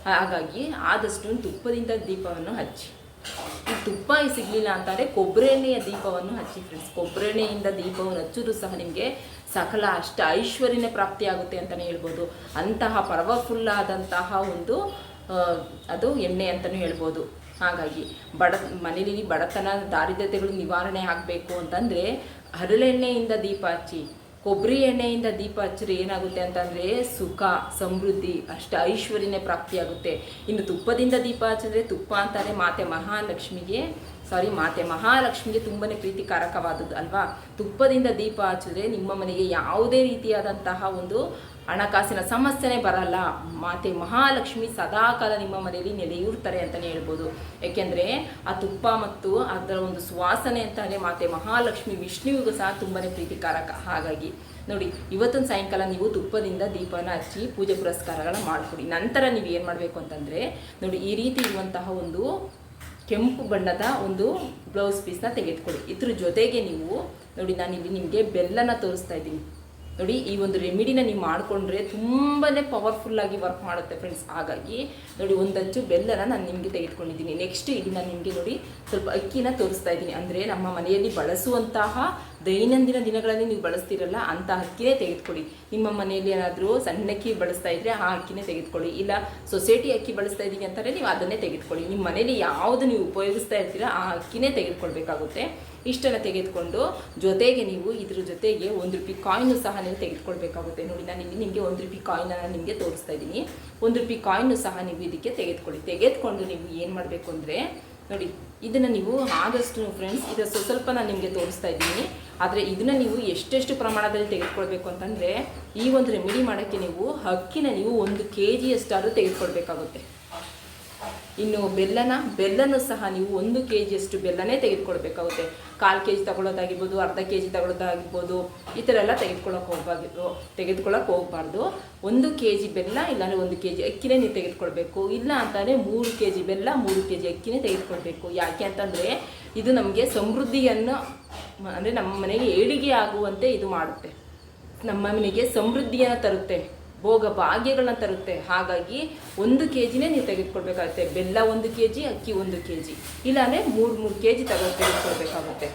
ಹಾಗಾಗಿ ಆದಷ್ಟು ತುಪ್ಪದಿಂದ ದೀಪವನ್ನು ಹಚ್ಚಿ. ತುಪ್ಪ ಸಿಗಲಿಲ್ಲ ಅಂತಂದರೆ ಕೊಬ್ಬರಿ ಎಣ್ಣೆಯ ದೀಪವನ್ನು ಹಚ್ಚಿ ಫ್ರೆಂಡ್ಸ್ ಕೊಬ್ಬರಿ ಎಣ್ಣೆಯಿಂದ ದೀಪವನ್ನು ಹಚ್ಚೋದು ಸಹ ನಿಮಗೆ ಸಕಲ ಅಷ್ಟ ಐಶ್ವರ್ಯನೇ ಪ್ರಾಪ್ತಿಯಾಗುತ್ತೆ ಅಂತಲೇ ಹೇಳ್ಬೋದು. ಅಂತಹ ಪವರ್ಫುಲ್ ಆದಂತಹ ಒಂದು ಅದು ಎಣ್ಣೆ ಅಂತಲೂ ಹೇಳ್ಬೋದು. ಹಾಗಾಗಿ ಬಡ, ಮನೆಯಲ್ಲಿ ಬಡತನ, ದಾರಿದ್ರ್ಯತೆಗಳು ನಿವಾರಣೆ ಆಗಬೇಕು ಅಂತಂದರೆ ಹರಳೆಣ್ಣೆಯಿಂದ ದೀಪ ಹಚ್ಚಿ ಕೊಬ್ಬರಿ ಎಣ್ಣೆಯಿಂದ ದೀಪ ಹಚ್ಚಿದ್ರೆ ಏನಾಗುತ್ತೆ ಅಂತಂದರೆ ಸುಖ, ಸಮೃದ್ಧಿ, ಅಷ್ಟ ಐಶ್ವರ್ಯನೇ ಪ್ರಾಪ್ತಿಯಾಗುತ್ತೆ. ಇನ್ನು ತುಪ್ಪದಿಂದ ದೀಪ ಹಚ್ಚಿದ್ರೆ ತುಪ್ಪ ಅಂತಾರೆ ಮಾತೆ ಮಹಾಲಕ್ಷ್ಮಿಗೆ ಸಾರಿ, ಮಾತೆ, ಮಹಾಲಕ್ಷ್ಮಿಗೆ ತುಂಬಾ ಪ್ರೀತಿಕಾರಕವಾದದ್ದು ಅಲ್ವಾ? ತುಪ್ಪದಿಂದ ದೀಪ ಹಚ್ಚಿದ್ರೆ ನಿಮ್ಮ ಮನೆಗೆ ಯಾವುದೇ ರೀತಿಯಾದಂತಹ ಒಂದು ಹಣಕಾಸಿನ ಸಮಸ್ಯೆನೇ ಬರಲ್ಲ. ಮಾತೆ, ಮಹಾಲಕ್ಷ್ಮಿ ಸದಾಕಾಲ ನಿಮ್ಮ ಮನೆಯಲ್ಲಿ ನೆಲೆಯೂರ್ತಾರೆ ಅಂತಲೇ ಹೇಳ್ಬೋದು. ಏಕೆಂದರೆ ಆ ತುಪ್ಪ ಮತ್ತು ಅದರ ಒಂದು ಸುವಾಸನೆ ಅಂತಲೇ ಮಾತೆ, ಮಹಾಲಕ್ಷ್ಮಿ, ವಿಷ್ಣುವಿಗೂ ಸಹ ತುಂಬಾ ಪ್ರೀತಿಕಾರಕ. ಹಾಗಾಗಿ ನೋಡಿ ಇವತ್ತೊಂದು ಸಾಯಂಕಾಲ ನೀವು ತುಪ್ಪದಿಂದ ದೀಪನ ಹಚ್ಚಿ ಪೂಜೆ ಪುರಸ್ಕಾರಗಳನ್ನ ಮಾಡಿಕೊಡಿ. ನಂತರ ನೀವು ಏನು ಮಾಡಬೇಕು ಅಂತಂದರೆ ನೋಡಿ, ಈ ರೀತಿ ಇರುವಂತಹ ಒಂದು ಕೆಂಪು ಬಣ್ಣದ ಒಂದು ಬ್ಲೌಸ್ ಪೀಸ್ನ ತೆಗೆದುಕೊಳ್ಳಿ. ಇದ್ರ ಜೊತೆಗೆ ನೀವು ನೋಡಿ ನಾನು ಇಲ್ಲಿ ನಿಮಗೆ ಬೆಲ್ಲನ ತೋರಿಸ್ತಾ ಇದ್ದೀನಿ. ನೋಡಿ, ಈ ಒಂದು ರೆಮಿಡಿನ ನೀವು ಮಾಡಿಕೊಂಡ್ರೆ ತುಂಬಾ ಪವರ್ಫುಲ್ಲಾಗಿ ವರ್ಕ್ ಮಾಡುತ್ತೆ ಫ್ರೆಂಡ್ಸ್ ಹಾಗಾಗಿ ನೋಡಿ, ಒಂದಂಚು ಬೆಲ್ಲನ ನಾನು ನಿಮಗೆ ತೆಗೆದುಕೊಂಡಿದ್ದೀನಿ. ನೆಕ್ಸ್ಟ್ ಇಲ್ಲಿ ನಿಮಗೆ ನೋಡಿ, ಸ್ವಲ್ಪ ಅಕ್ಕಿನ ತೋರಿಸ್ತಾ ಇದ್ದೀನಿ. ಅಂದರೆ ನಮ್ಮ ಮನೆಯಲ್ಲಿ ಬಳಸುವಂತಹ ದೈನಂದಿನ ದಿನಗಳಲ್ಲಿ ನೀವು ಬಳಸ್ತಿರಲ್ಲ ಅಂತ ಅಕ್ಕಿನೇ ತೆಗೆದುಕೊಳ್ಳಿ. ನಿಮ್ಮ ಮನೆಯಲ್ಲಿ ಏನಾದರೂ ಸಣ್ಣ ಅಕ್ಕಿ ಬಳಸ್ತಾ ಇದ್ರೆ ಆ ಅಕ್ಕಿನೇ ತೆಗೆದುಕೊಳ್ಳಿ. ಇಲ್ಲ, ಸೊಸೈಟಿ ಅಕ್ಕಿ ಬಳಸ್ತಾ ಇದ್ದೀನಿ ಅಂತಾರೆ, ನೀವು ಅದನ್ನೇ ತೆಗೆದುಕೊಳ್ಳಿ. ನಿಮ್ಮ ಮನೆಯಲ್ಲಿ ಯಾವುದು ನೀವು ಉಪಯೋಗಿಸ್ತಾ ಇರ್ತೀರ, ಆ ಅಕ್ಕಿನೇ ತೆಗೆದುಕೊಳ್ಬೇಕಾಗುತ್ತೆ. ಇಷ್ಟನ್ನು ತೆಗೆದುಕೊಂಡು ಜೊತೆಗೆ ನೀವು ಇದ್ರ ಜೊತೆಗೆ ಒಂದು ರೂಪಾಯಿ ಕಾಯಿನು ಸಹ ನೀವು ತೆಗೆದುಕೊಳ್ಬೇಕಾಗುತ್ತೆ. ನೋಡಿ, ನಾನು ಇಲ್ಲಿ ನಿಮಗೆ ಒಂದು ರೂಪಾಯಿ ಕಾಯಿನ ನಿಮಗೆ ತೋರಿಸ್ತಾ ಇದ್ದೀನಿ. ಒಂದು ರೂಪಾಯಿ ಕಾಯಿನು ಸಹ ನೀವು ಇದಕ್ಕೆ ತೆಗೆದುಕೊಳ್ಳಿ. ತೆಗೆದುಕೊಂಡು ನೀವು ಏನು ಮಾಡಬೇಕು ಅಂದರೆ, ನೋಡಿ, ಇದನ್ನು ನೀವು ಆದಷ್ಟು ಫ್ರೆಂಡ್ಸ್ ಇದು ಸ್ವಲ್ಪ ನಾನು ನಿಮಗೆ ತೋರಿಸ್ತಾ ಇದ್ದೀನಿ. ಆದರೆ ಇದನ್ನು ನೀವು ಎಷ್ಟೆಷ್ಟು ಪ್ರಮಾಣದಲ್ಲಿ ತೆಗೆದುಕೊಳ್ಬೇಕು ಅಂತಂದರೆ, ಈ ಒಂದು ರೆಮಿಡಿ ಮಾಡೋಕ್ಕೆ ನೀವು ಅಕ್ಕಿನ ನೀವು ಒಂದು ಕೆ ಜಿಯಷ್ಟಾದರೂ ತೆಗೆದುಕೊಳ್ಬೇಕಾಗುತ್ತೆ. ಇನ್ನು ಬೆಲ್ಲನ, ಬೆಲ್ಲನೂ ಸಹ ನೀವು ಒಂದು ಕೆ ಜಿಯಷ್ಟು ಬೆಲ್ಲನೇ ತೆಗೆದುಕೊಳ್ಬೇಕಾಗುತ್ತೆ. ಕಾಲು ಕೆ ಜಿ ತಗೊಳ್ಳೋದಾಗಿರ್ಬೋದು, ಅರ್ಧ ಕೆ ಜಿ ತಗೊಳ್ಳೋದಾಗಿರ್ಬೋದು, ಈ ಥರ ಎಲ್ಲ ತೆಗೆದುಕೊಳ್ಳೋಕೆ ಹೋಗ್ಬಾರ್ದು ತೆಗೆದುಕೊಳ್ಳೋಕೆ ಹೋಗಬಾರ್ದು. ಒಂದು ಕೆ ಜಿ ಬೆಲ್ಲ ಇಲ್ಲಾಂದರೆ ಒಂದು ಕೆ ಜಿ ಅಕ್ಕಿನೇ ನೀವು ತೆಗೆದುಕೊಳ್ಬೇಕು. ಇಲ್ಲ ಅಂತಂದರೆ ಮೂರು ಕೆ ಜಿ ಬೆಲ್ಲ, ಮೂರು ಕೆ ಜಿ ಅಕ್ಕಿನೇ ತೆಗೆದುಕೊಳ್ಬೇಕು. ಯಾಕೆ ಅಂತಂದರೆ ಇದು ನಮಗೆ ಸಮೃದ್ಧಿಯನ್ನು, ಅಂದರೆ ನಮ್ಮ ಮನೆಗೆ ಏಳಿಗೆ ಆಗುವಂತೆ ಇದು ಮಾಡುತ್ತೆ. ನಮ್ಮ ಮನೆಗೆ ಸಮೃದ್ಧಿಯನ್ನು ತರುತ್ತೆ. ಭೋಗ ಭಾಗ್ಯಗಳನ್ನ ತರುತ್ತೆ. ಹಾಗಾಗಿ ಒಂದು ಕೆ ಜಿನೇ ನೀವು ತೆಗೆದುಕೊಳ್ಬೇಕಾಗುತ್ತೆ. ಬೆಲ್ಲ ಒಂದು ಕೆ ಜಿ ಅಕ್ಕಿ ಒಂದು ಕೆ ಜಿ ಇಲ್ಲಾಂದರೆ ಮೂರು ಮೂರು ಕೆ ಜಿ ತೆಗೆದು ತೆಗೆದುಕೊಳ್ಬೇಕಾಗುತ್ತೆ.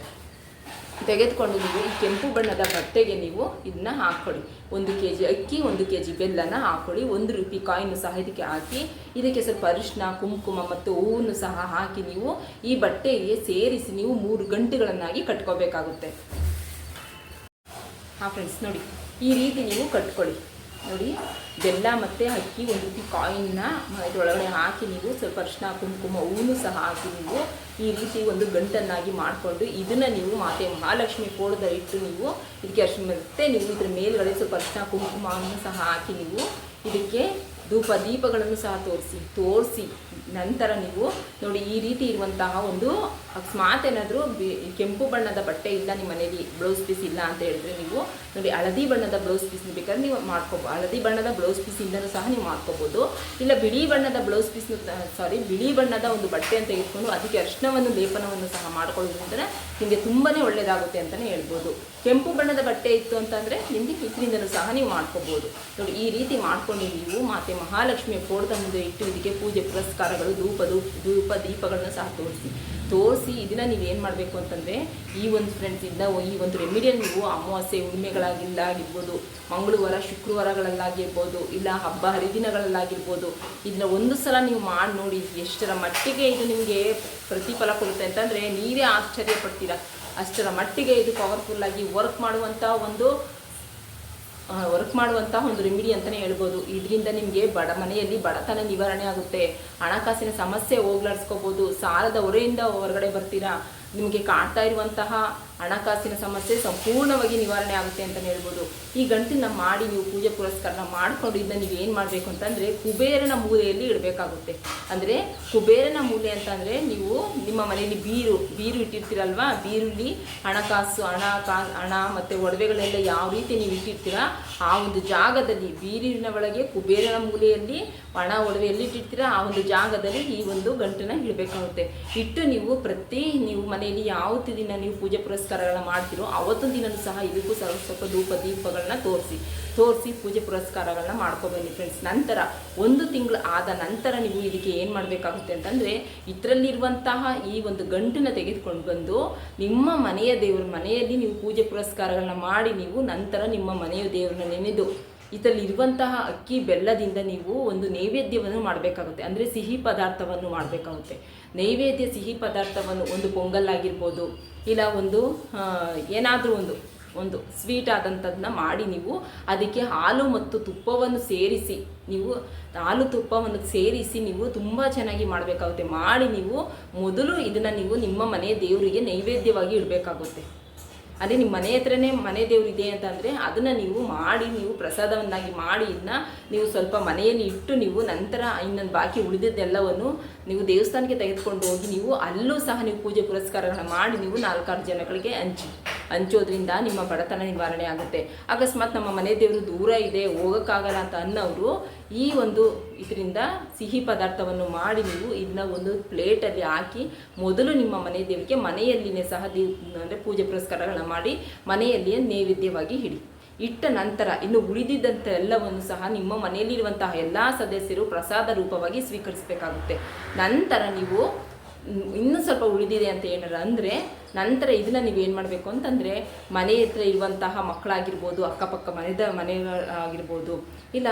ತೆಗೆದುಕೊಂಡು ನೀವು ಈ ಕೆಂಪು ಬಣ್ಣದ ಬಟ್ಟೆಗೆ ನೀವು ಇದನ್ನ ಹಾಕ್ಕೊಳ್ಳಿ ಒಂದು ಕೆ ಜಿ ಅಕ್ಕಿ, ಒಂದು ಕೆ ಜಿ ಬೆಲ್ಲನ ಹಾಕ್ಕೊಳ್ಳಿ ಒಂದು ರೂಪಾಯಿ ಕಾಯಿನು ಸಹ ಇದಕ್ಕೆ ಹಾಕಿ, ಇದಕ್ಕೆ ಸ್ವಲ್ಪ ಅರಿಶಿನ ಕುಂಕುಮ ಮತ್ತು ಹೂವನ್ನು ಸಹ ಹಾಕಿ ನೀವು ಈ ಬಟ್ಟೆಗೆ ಸೇರಿಸಿ ನೀವು ಮೂರು ಗಂಟೆಗಳನ್ನಾಗಿ ಕಟ್ಕೋಬೇಕಾಗುತ್ತೆ ಹಾಂ ಫ್ರೆಂಡ್ಸ್ ನೋಡಿ. ಈ ರೀತಿ ನೀವು ಕಟ್ಕೊಳ್ಳಿ ನೋಡಿ, ಬೆಲ್ಲ ಮತ್ತು ಅಕ್ಕಿ ಒಂದು ರೀತಿ ಕಾಯಿನ್ನ ಇದರೊಳಗಡೆ ಹಾಕಿ ನೀವು ಸ್ವಲ್ಪ ಅರಿಶಿನ ಕುಂಕುಮ ಹೂವು ಸಹ ಹಾಕಿ ನೀವು ಈ ರೀತಿ ಒಂದು ಗಂಟನ್ನಾಗಿ ಮಾಡಿಕೊಂಡು ಇದನ್ನು ನೀವು ಮಾತೆ ಮಹಾಲಕ್ಷ್ಮಿ ಕೋಡದ ಇಟ್ಟು ನೀವು ಇದಕ್ಕೆ ಅರಿಶಿನ ಮತ್ತೆ ನೀವು ಇದ್ರ ಮೇಲುಗಡೆ ಸ್ವಲ್ಪ ಅರಿಶಿನ ಕುಂಕುಮವನ್ನು ಸಹ ಹಾಕಿ ನೀವು ಇದಕ್ಕೆ ಧೂಪ ದೀಪಗಳನ್ನು ಸಹ ತೋರಿಸಿ ತೋರಿಸಿ. ನಂತರ ನೀವು ನೋಡಿ ಈ ರೀತಿ ಇರುವಂತಹ ಒಂದು ಅಕಸ್ಮಾತ್ ಏನಾದರೂ ಕೆಂಪು ಬಣ್ಣದ ಬಟ್ಟೆ ಇಲ್ಲ ನಿಮ್ಮ ಮನೇಲಿ ಬ್ಲೌಸ್ ಪೀಸ್ ಇಲ್ಲ ಅಂತ ಹೇಳಿದ್ರೆ ನೀವು ನೋಡಿ ಹಳದಿ ಬಣ್ಣದ ಬ್ಲೌಸ್ ಪೀಸ್ ಬೇಕಾದ್ರೆ ನೀವು ಮಾಡ್ಕೋಬೋದು ಹಳದಿ ಬಣ್ಣದ ಬ್ಲೌಸ್ ಪೀಸ್ ಇಂದನೂ ಸಹ ನೀವು ಮಾಡ್ಕೋಬೋದು. ಇಲ್ಲ ಬಿಳಿ ಬಣ್ಣದ ಬ್ಲೌಸ್ ಪೀಸ್ ಸಾರಿ ಬಿಳಿ ಬಣ್ಣದ ಒಂದು ಬಟ್ಟೆಯನ್ನು ತೆಗೆದುಕೊಂಡು ಅದಕ್ಕೆ ಅರ್ಶನವನ್ನು, ಲೇಪನವನ್ನು ಸಹ ಮಾಡ್ಕೊಳ್ಳೋದ್ರಿಂದ ನಿಮಗೆ ತುಂಬಾ ಒಳ್ಳೆಯದಾಗುತ್ತೆ ಅಂತಲೇ ಹೇಳ್ಬೋದು. ಕೆಂಪು ಬಣ್ಣದ ಬಟ್ಟೆ ಇತ್ತು ಅಂತಂದರೆ ನಿಮಗೆ ಇದರಿಂದಲೂ ಸಹ ನೀವು ಮಾಡ್ಕೋಬೋದು. ನೋಡಿ ಈ ರೀತಿ ಮಾಡ್ಕೊಂಡು ನೀವು ಮಾತೆ ಮಹಾಲಕ್ಷ್ಮಿಯ ಫೋಟೋದ ಮುಂದೆ ಇಟ್ಟು ಇದಕ್ಕೆ ಪೂಜೆ ಪುರಸ್ಕಾರಗಳು ಧೂಪ ಧೂಪ ಧೂಪ, ದೀಪಗಳನ್ನ ಸಹ ತೋರಿಸಿ. ತೋರಿಸಿ ಇದನ್ನ ನೀವೇನು ಮಾಡಬೇಕು ಅಂತಂದರೆ, ಈ ಒಂದು ಫ್ರೆಂಡ್ಸಿಂದ ಈ ಒಂದು ರೆಮಿಡಿಯನ್ನು ನೀವು ಅಮಾವಾಸ್ಯೆ ಆಗಿರ್ಬೋದು, ಮಂಗಳವಾರ, ಶುಕ್ರವಾರಗಳಲ್ಲಾಗಿರ್ಬೋದು, ಇಲ್ಲ ಹಬ್ಬ ಹರಿದಿನಗಳಲ್ಲಾಗಿರ್ಬೋದು ಇದನ್ನ ಒಂದು ಸಲ ನೀವು ಮಾಡಿ ನೋಡಿ ಎಷ್ಟರ ಮಟ್ಟಿಗೆ ಇದು ನಿಮಗೆ ಪ್ರತಿಫಲ ಕೊಡುತ್ತೆ ಅಂತಂದರೆ ನೀವೇ ಆಶ್ಚರ್ಯ ಪಡ್ತೀರಾ ಅಷ್ಟರ ಮಟ್ಟಿಗೆ ಇದು ಪವರ್ಫುಲ್ ಆಗಿ ವರ್ಕ್ ಮಾಡುವಂಥ ಒಂದು ವರ್ಕ್ ಮಾಡುವಂತಹ ಒಂದು ರೆಮಿಡಿ ಅಂತಲೇ ಹೇಳ್ಬೋದು. ಇದರಿಂದ ನಿಮಗೆ ಬಡ ಮನೆಯಲ್ಲಿ ಬಡತನ ನಿವಾರಣೆ ಆಗುತ್ತೆ. ಹಣಕಾಸಿನ ಸಮಸ್ಯೆ ಹೋಗ್ಲಾಡಿಸ್ಕೋಬೋದು. ಸಾಲದ ಹೊರೆಯಿಂದ ಹೊರಗಡೆ ಬರ್ತೀರಾ? ನಿಮಗೆ ಕಾಣ್ತಾ ಇರುವಂತಹ ಹಣಕಾಸಿನ ಸಮಸ್ಯೆ ಸಂಪೂರ್ಣವಾಗಿ ನಿವಾರಣೆ ಆಗುತ್ತೆ ಅಂತ ಹೇಳ್ಬೋದು. ಈ ಗಂಟನ್ನ ಮಾಡಿ ನೀವು ಪೂಜೆ ಪುರಸ್ಕಾರನ ಮಾಡಿಕೊಂಡು ಇದನ್ನ ನೀವು ಏನು ಮಾಡಬೇಕು ಅಂತಂದರೆ ಕುಬೇರನ ಮೂಲೆಯಲ್ಲಿ ಇಡಬೇಕಾಗುತ್ತೆ. ಅಂದರೆ ಕುಬೇರನ ಮೂಲೆ ಅಂತಂದರೆ ನೀವು ನಿಮ್ಮ ಮನೆಯಲ್ಲಿ ಬೀರು ಬೀರು ಇಟ್ಟಿರ್ತೀರಲ್ವಾ? ಬೀರುಲ್ಲಿ ಹಣಕಾಸು, ಹಣ, ಕಾ, ಹಣ ಮತ್ತು ಒಡವೆಗಳೆಲ್ಲ ಯಾವ ರೀತಿ ನೀವು ಇಟ್ಟಿರ್ತೀರಾ? ಆ ಒಂದು ಜಾಗದಲ್ಲಿ, ಬೀರಿನ ಒಳಗೆ ಕುಬೇರನ ಮೂಲೆಯಲ್ಲಿ ಹಣ ಒಡವೆ ಎಲ್ಲಿಟ್ಟಿರ್ತೀರಾ ಆ ಒಂದು ಜಾಗದಲ್ಲಿ ಈ ಒಂದು ಗಂಟನ್ನು ಇಡಬೇಕಾಗುತ್ತೆ. ಇಟ್ಟು ನೀವು ಪ್ರತಿ, ನೀವು ಮನೆಯಲ್ಲಿ ಯಾವತ್ತು ದಿನ ನೀವು ಪೂಜೆ ಪುರಸ್ಕಾರಗಳನ್ನ ಮಾಡ್ತಿರೋ ಅವತ್ತೊಂದು ದಿನನೂ ಸಹ ಇದಕ್ಕೂ ಸ್ವಲ್ಪ ಸ್ವಲ್ಪ ಧೂಪ ದೀಪಗಳನ್ನ ತೋರಿಸಿ ತೋರಿಸಿ ಪೂಜೆ ಪುರಸ್ಕಾರಗಳನ್ನ ಮಾಡ್ಕೊಬನ್ನಿ ಫ್ರೆಂಡ್ಸ್ ನಂತರ ಒಂದು ತಿಂಗಳು ಆದ ನಂತರ ನೀವು ಇದಕ್ಕೆ ಏನು ಮಾಡಬೇಕಾಗುತ್ತೆ ಅಂತಂದರೆ, ಇದರಲ್ಲಿರುವಂತಹ ಈ ಒಂದು ಗಂಟನ್ನು ತೆಗೆದುಕೊಂಡು ಬಂದು ನಿಮ್ಮ ಮನೆಯ ದೇವರ ಮನೆಯಲ್ಲಿ ನೀವು ಪೂಜೆ ಪುರಸ್ಕಾರಗಳನ್ನ ಮಾಡಿ ನೀವು ನಂತರ ನಿಮ್ಮ ಮನೆಯ ದೇವರನ್ನ ನೆನೆದು, ಇದರಲ್ಲಿರುವಂತಹ ಅಕ್ಕಿ ಬೆಲ್ಲದಿಂದ ನೀವು ಒಂದು ನೈವೇದ್ಯವನ್ನು ಮಾಡಬೇಕಾಗುತ್ತೆ. ಅಂದರೆ ಸಿಹಿ ಪದಾರ್ಥವನ್ನು ಮಾಡಬೇಕಾಗುತ್ತೆ. ನೈವೇದ್ಯ ಸಿಹಿ ಪದಾರ್ಥವನ್ನು ಒಂದು ಪೊಂಗಲ್ ಆಗಿರ್ಬೋದು ಇಲ್ಲ ಒಂದು ಏನಾದರೂ ಒಂದು ಒಂದು ಸ್ವೀಟ್ ಆದಂಥದ್ದನ್ನ ಮಾಡಿ ನೀವು ಅದಕ್ಕೆ ಹಾಲು ಮತ್ತು ತುಪ್ಪವನ್ನು ಸೇರಿಸಿ ನೀವು, ಹಾಲು ತುಪ್ಪವನ್ನು ಸೇರಿಸಿ ನೀವು ತುಂಬ ಚೆನ್ನಾಗಿ ಮಾಡಬೇಕಾಗುತ್ತೆ. ಮಾಡಿ ನೀವು ಮೊದಲು ಇದನ್ನು ನೀವು ನಿಮ್ಮ ಮನೆ ದೇವರಿಗೆ ನೈವೇದ್ಯವಾಗಿ ಇಡಬೇಕಾಗುತ್ತೆ. ಅದೇ ನಿಮ್ಮ ಮನೆ ಹತ್ರನೇ ಮನೆ ದೇವ್ರು ಇದೆ ಅಂತಂದರೆ ಅದನ್ನು ನೀವು ಮಾಡಿ, ನೀವು ಪ್ರಸಾದವನ್ನಾಗಿ ಮಾಡಿ ಇದನ್ನ ನೀವು ಸ್ವಲ್ಪ ಮನೆಯಲ್ಲಿ ಇಟ್ಟು ನೀವು ನಂತರ ಇನ್ನೊಂದು ಬಾಕಿ ಉಳಿದಿದ್ದೆಲ್ಲವನ್ನು ನೀವು ದೇವಸ್ಥಾನಕ್ಕೆ ತೆಗೆದುಕೊಂಡು ಹೋಗಿ ನೀವು ಅಲ್ಲೂ ಸಹ ನೀವು ಪೂಜೆ ಪುರಸ್ಕಾರಗಳನ್ನ ಮಾಡಿ ನೀವು ನಾಲ್ಕಾರು ಜನಗಳಿಗೆ ಹಂಚಿ. ಹಂಚೋದ್ರಿಂದ ನಿಮ್ಮ ಬಡತನ ನಿವಾರಣೆ ಆಗುತ್ತೆ. ಅಕಸ್ಮಾತ್ ನಮ್ಮ ಮನೆ ದೇವರು ದೂರ ಇದೆ, ಹೋಗೋಕ್ಕಾಗಲ್ಲ ಅಂತ ಅನ್ನೋರು ಈ ಒಂದು ಇದರಿಂದ ಸಿಹಿ ಪದಾರ್ಥವನ್ನು ಮಾಡಿ ನೀವು ಇದನ್ನ ಒಂದು ಪ್ಲೇಟಲ್ಲಿ ಹಾಕಿ ಮೊದಲು ನಿಮ್ಮ ಮನೆ ದೇವರಿಗೆ ಮನೆಯಲ್ಲಿನೇ ಸಹ ದಿ, ಅಂದರೆ ಪೂಜೆ ಪುರಸ್ಕಾರಗಳನ್ನ ಮಾಡಿ ಮನೆಯಲ್ಲಿಯೇ ನೈವೇದ್ಯವಾಗಿ ಹಿಡಿ ಇಟ್ಟ ನಂತರ ಇನ್ನು ಉಳಿದಿದ್ದಂಥ ಎಲ್ಲವನ್ನು ಸಹ ನಿಮ್ಮ ಮನೆಯಲ್ಲಿರುವಂತಹ ಎಲ್ಲ ಸದಸ್ಯರು ಪ್ರಸಾದ ರೂಪವಾಗಿ ಸ್ವೀಕರಿಸಬೇಕಾಗುತ್ತೆ. ನಂತರ ನೀವು ಇನ್ನೂ ಸ್ವಲ್ಪ ಉಳಿದಿದೆ ಅಂತ ಏನಾರ ಅಂದರೆ, ನಂತರ ಇದನ್ನ ನೀವು ಏನು ಮಾಡಬೇಕು ಅಂತಂದರೆ, ಮನೆ ಹತ್ರ ಇರುವಂತಹ ಮಕ್ಕಳಾಗಿರ್ಬೋದು, ಅಕ್ಕಪಕ್ಕ ಮನೆದ ಮನೆಗಳಾಗಿರ್ಬೋದು, ಇಲ್ಲ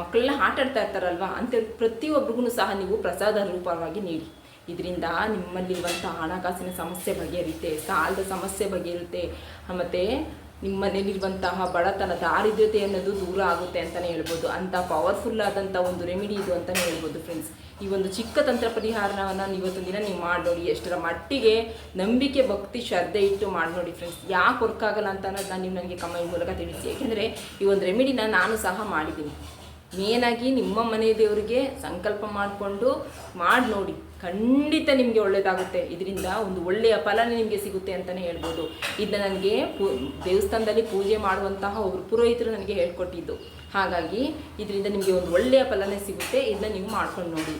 ಮಕ್ಕಳೆಲ್ಲ ಆಟ ಆಡ್ತಾ ಇರ್ತಾರಲ್ವ ಅಂತ ಪ್ರತಿಯೊಬ್ಬರಿಗೂ ಸಹ ನೀವು ಪ್ರಸಾದ ರೂಪವಾಗಿ ನೀಡಿ. ಇದರಿಂದ ನಿಮ್ಮಲ್ಲಿರುವಂಥ ಹಣಕಾಸಿನ ಸಮಸ್ಯೆ ಬಗೆಹರಿಯುತ್ತೆ, ಸಾಲದ ಸಮಸ್ಯೆ ಬಗೆಹರುತ್ತೆ ಮತ್ತು ನಿಮ್ಮ ಮನೇಲಿರುವಂತಹ ಬಡತನ, ದಾರಿದ್ರ್ಯತೆ ಅನ್ನೋದು ದೂರ ಆಗುತ್ತೆ ಅಂತಲೇ ಹೇಳ್ಬೋದು. ಅಂಥ ಪವರ್ಫುಲ್ ಆದಂಥ ಒಂದು ರೆಮಿಡಿ ಇದು ಅಂತಲೇ ಹೇಳ್ಬೋದು ಫ್ರೆಂಡ್ಸ್ ಈ ಒಂದು ಚಿಕ್ಕ ತಂತ್ರ ಪರಿಹಾರವನ್ನು ಇವತ್ತು ದಿನ ನೀವು ಮಾಡಿ ನೋಡಿ ಎಷ್ಟರ ಮಟ್ಟಿಗೆ ನಂಬಿಕೆ, ಭಕ್ತಿ, ಶ್ರದ್ಧೆ ಇಟ್ಟು ಮಾಡಿ ನೋಡಿ ಫ್ರೆಂಡ್ಸ್ ಯಾಕೆ ವರ್ಕ್ ಆಗಲ್ಲ ಅಂತ ಅನ್ನೋದು ನಾನು ನೀವು ನನಗೆ ಕಮೆಂಟ್ ಮೂಲಕ ತಿಳಿಸಿ. ಏಕೆಂದರೆ ಈ ಒಂದು ರೆಮಿಡಿನ ನಾನು ಸಹ ಮಾಡಿದ್ದೀನಿ. ಮೇನಾಗಿ ನಿಮ್ಮ ಮನೆ ದೇವರಿಗೆ ಸಂಕಲ್ಪ ಮಾಡಿಕೊಂಡು ಮಾಡಿ ನೋಡಿ ಖಂಡಿತ ನಿಮಗೆ ಒಳ್ಳೆಯದಾಗುತ್ತೆ ಇದರಿಂದ ಒಂದು ಒಳ್ಳೆಯ ಫಲನೇ ನಿಮಗೆ ಸಿಗುತ್ತೆ ಅಂತಲೇ ಹೇಳ್ಬೋದು. ಇದನ್ನ ನನಗೆ ಪೂ, ದೇವಸ್ಥಾನದಲ್ಲಿ ಪೂಜೆ ಮಾಡುವಂತಹ ಒಬ್ಬರು ಪುರೋಹಿತರು ನನಗೆ ಹೇಳ್ಕೊಟ್ಟಿದ್ದು. ಹಾಗಾಗಿ ಇದರಿಂದ ನಿಮಗೆ ಒಂದು ಒಳ್ಳೆಯ ಫಲನೇ ಸಿಗುತ್ತೆ. ಇದನ್ನ ನೀವು ಮಾಡ್ಕೊಂಡು ನೋಡಿ.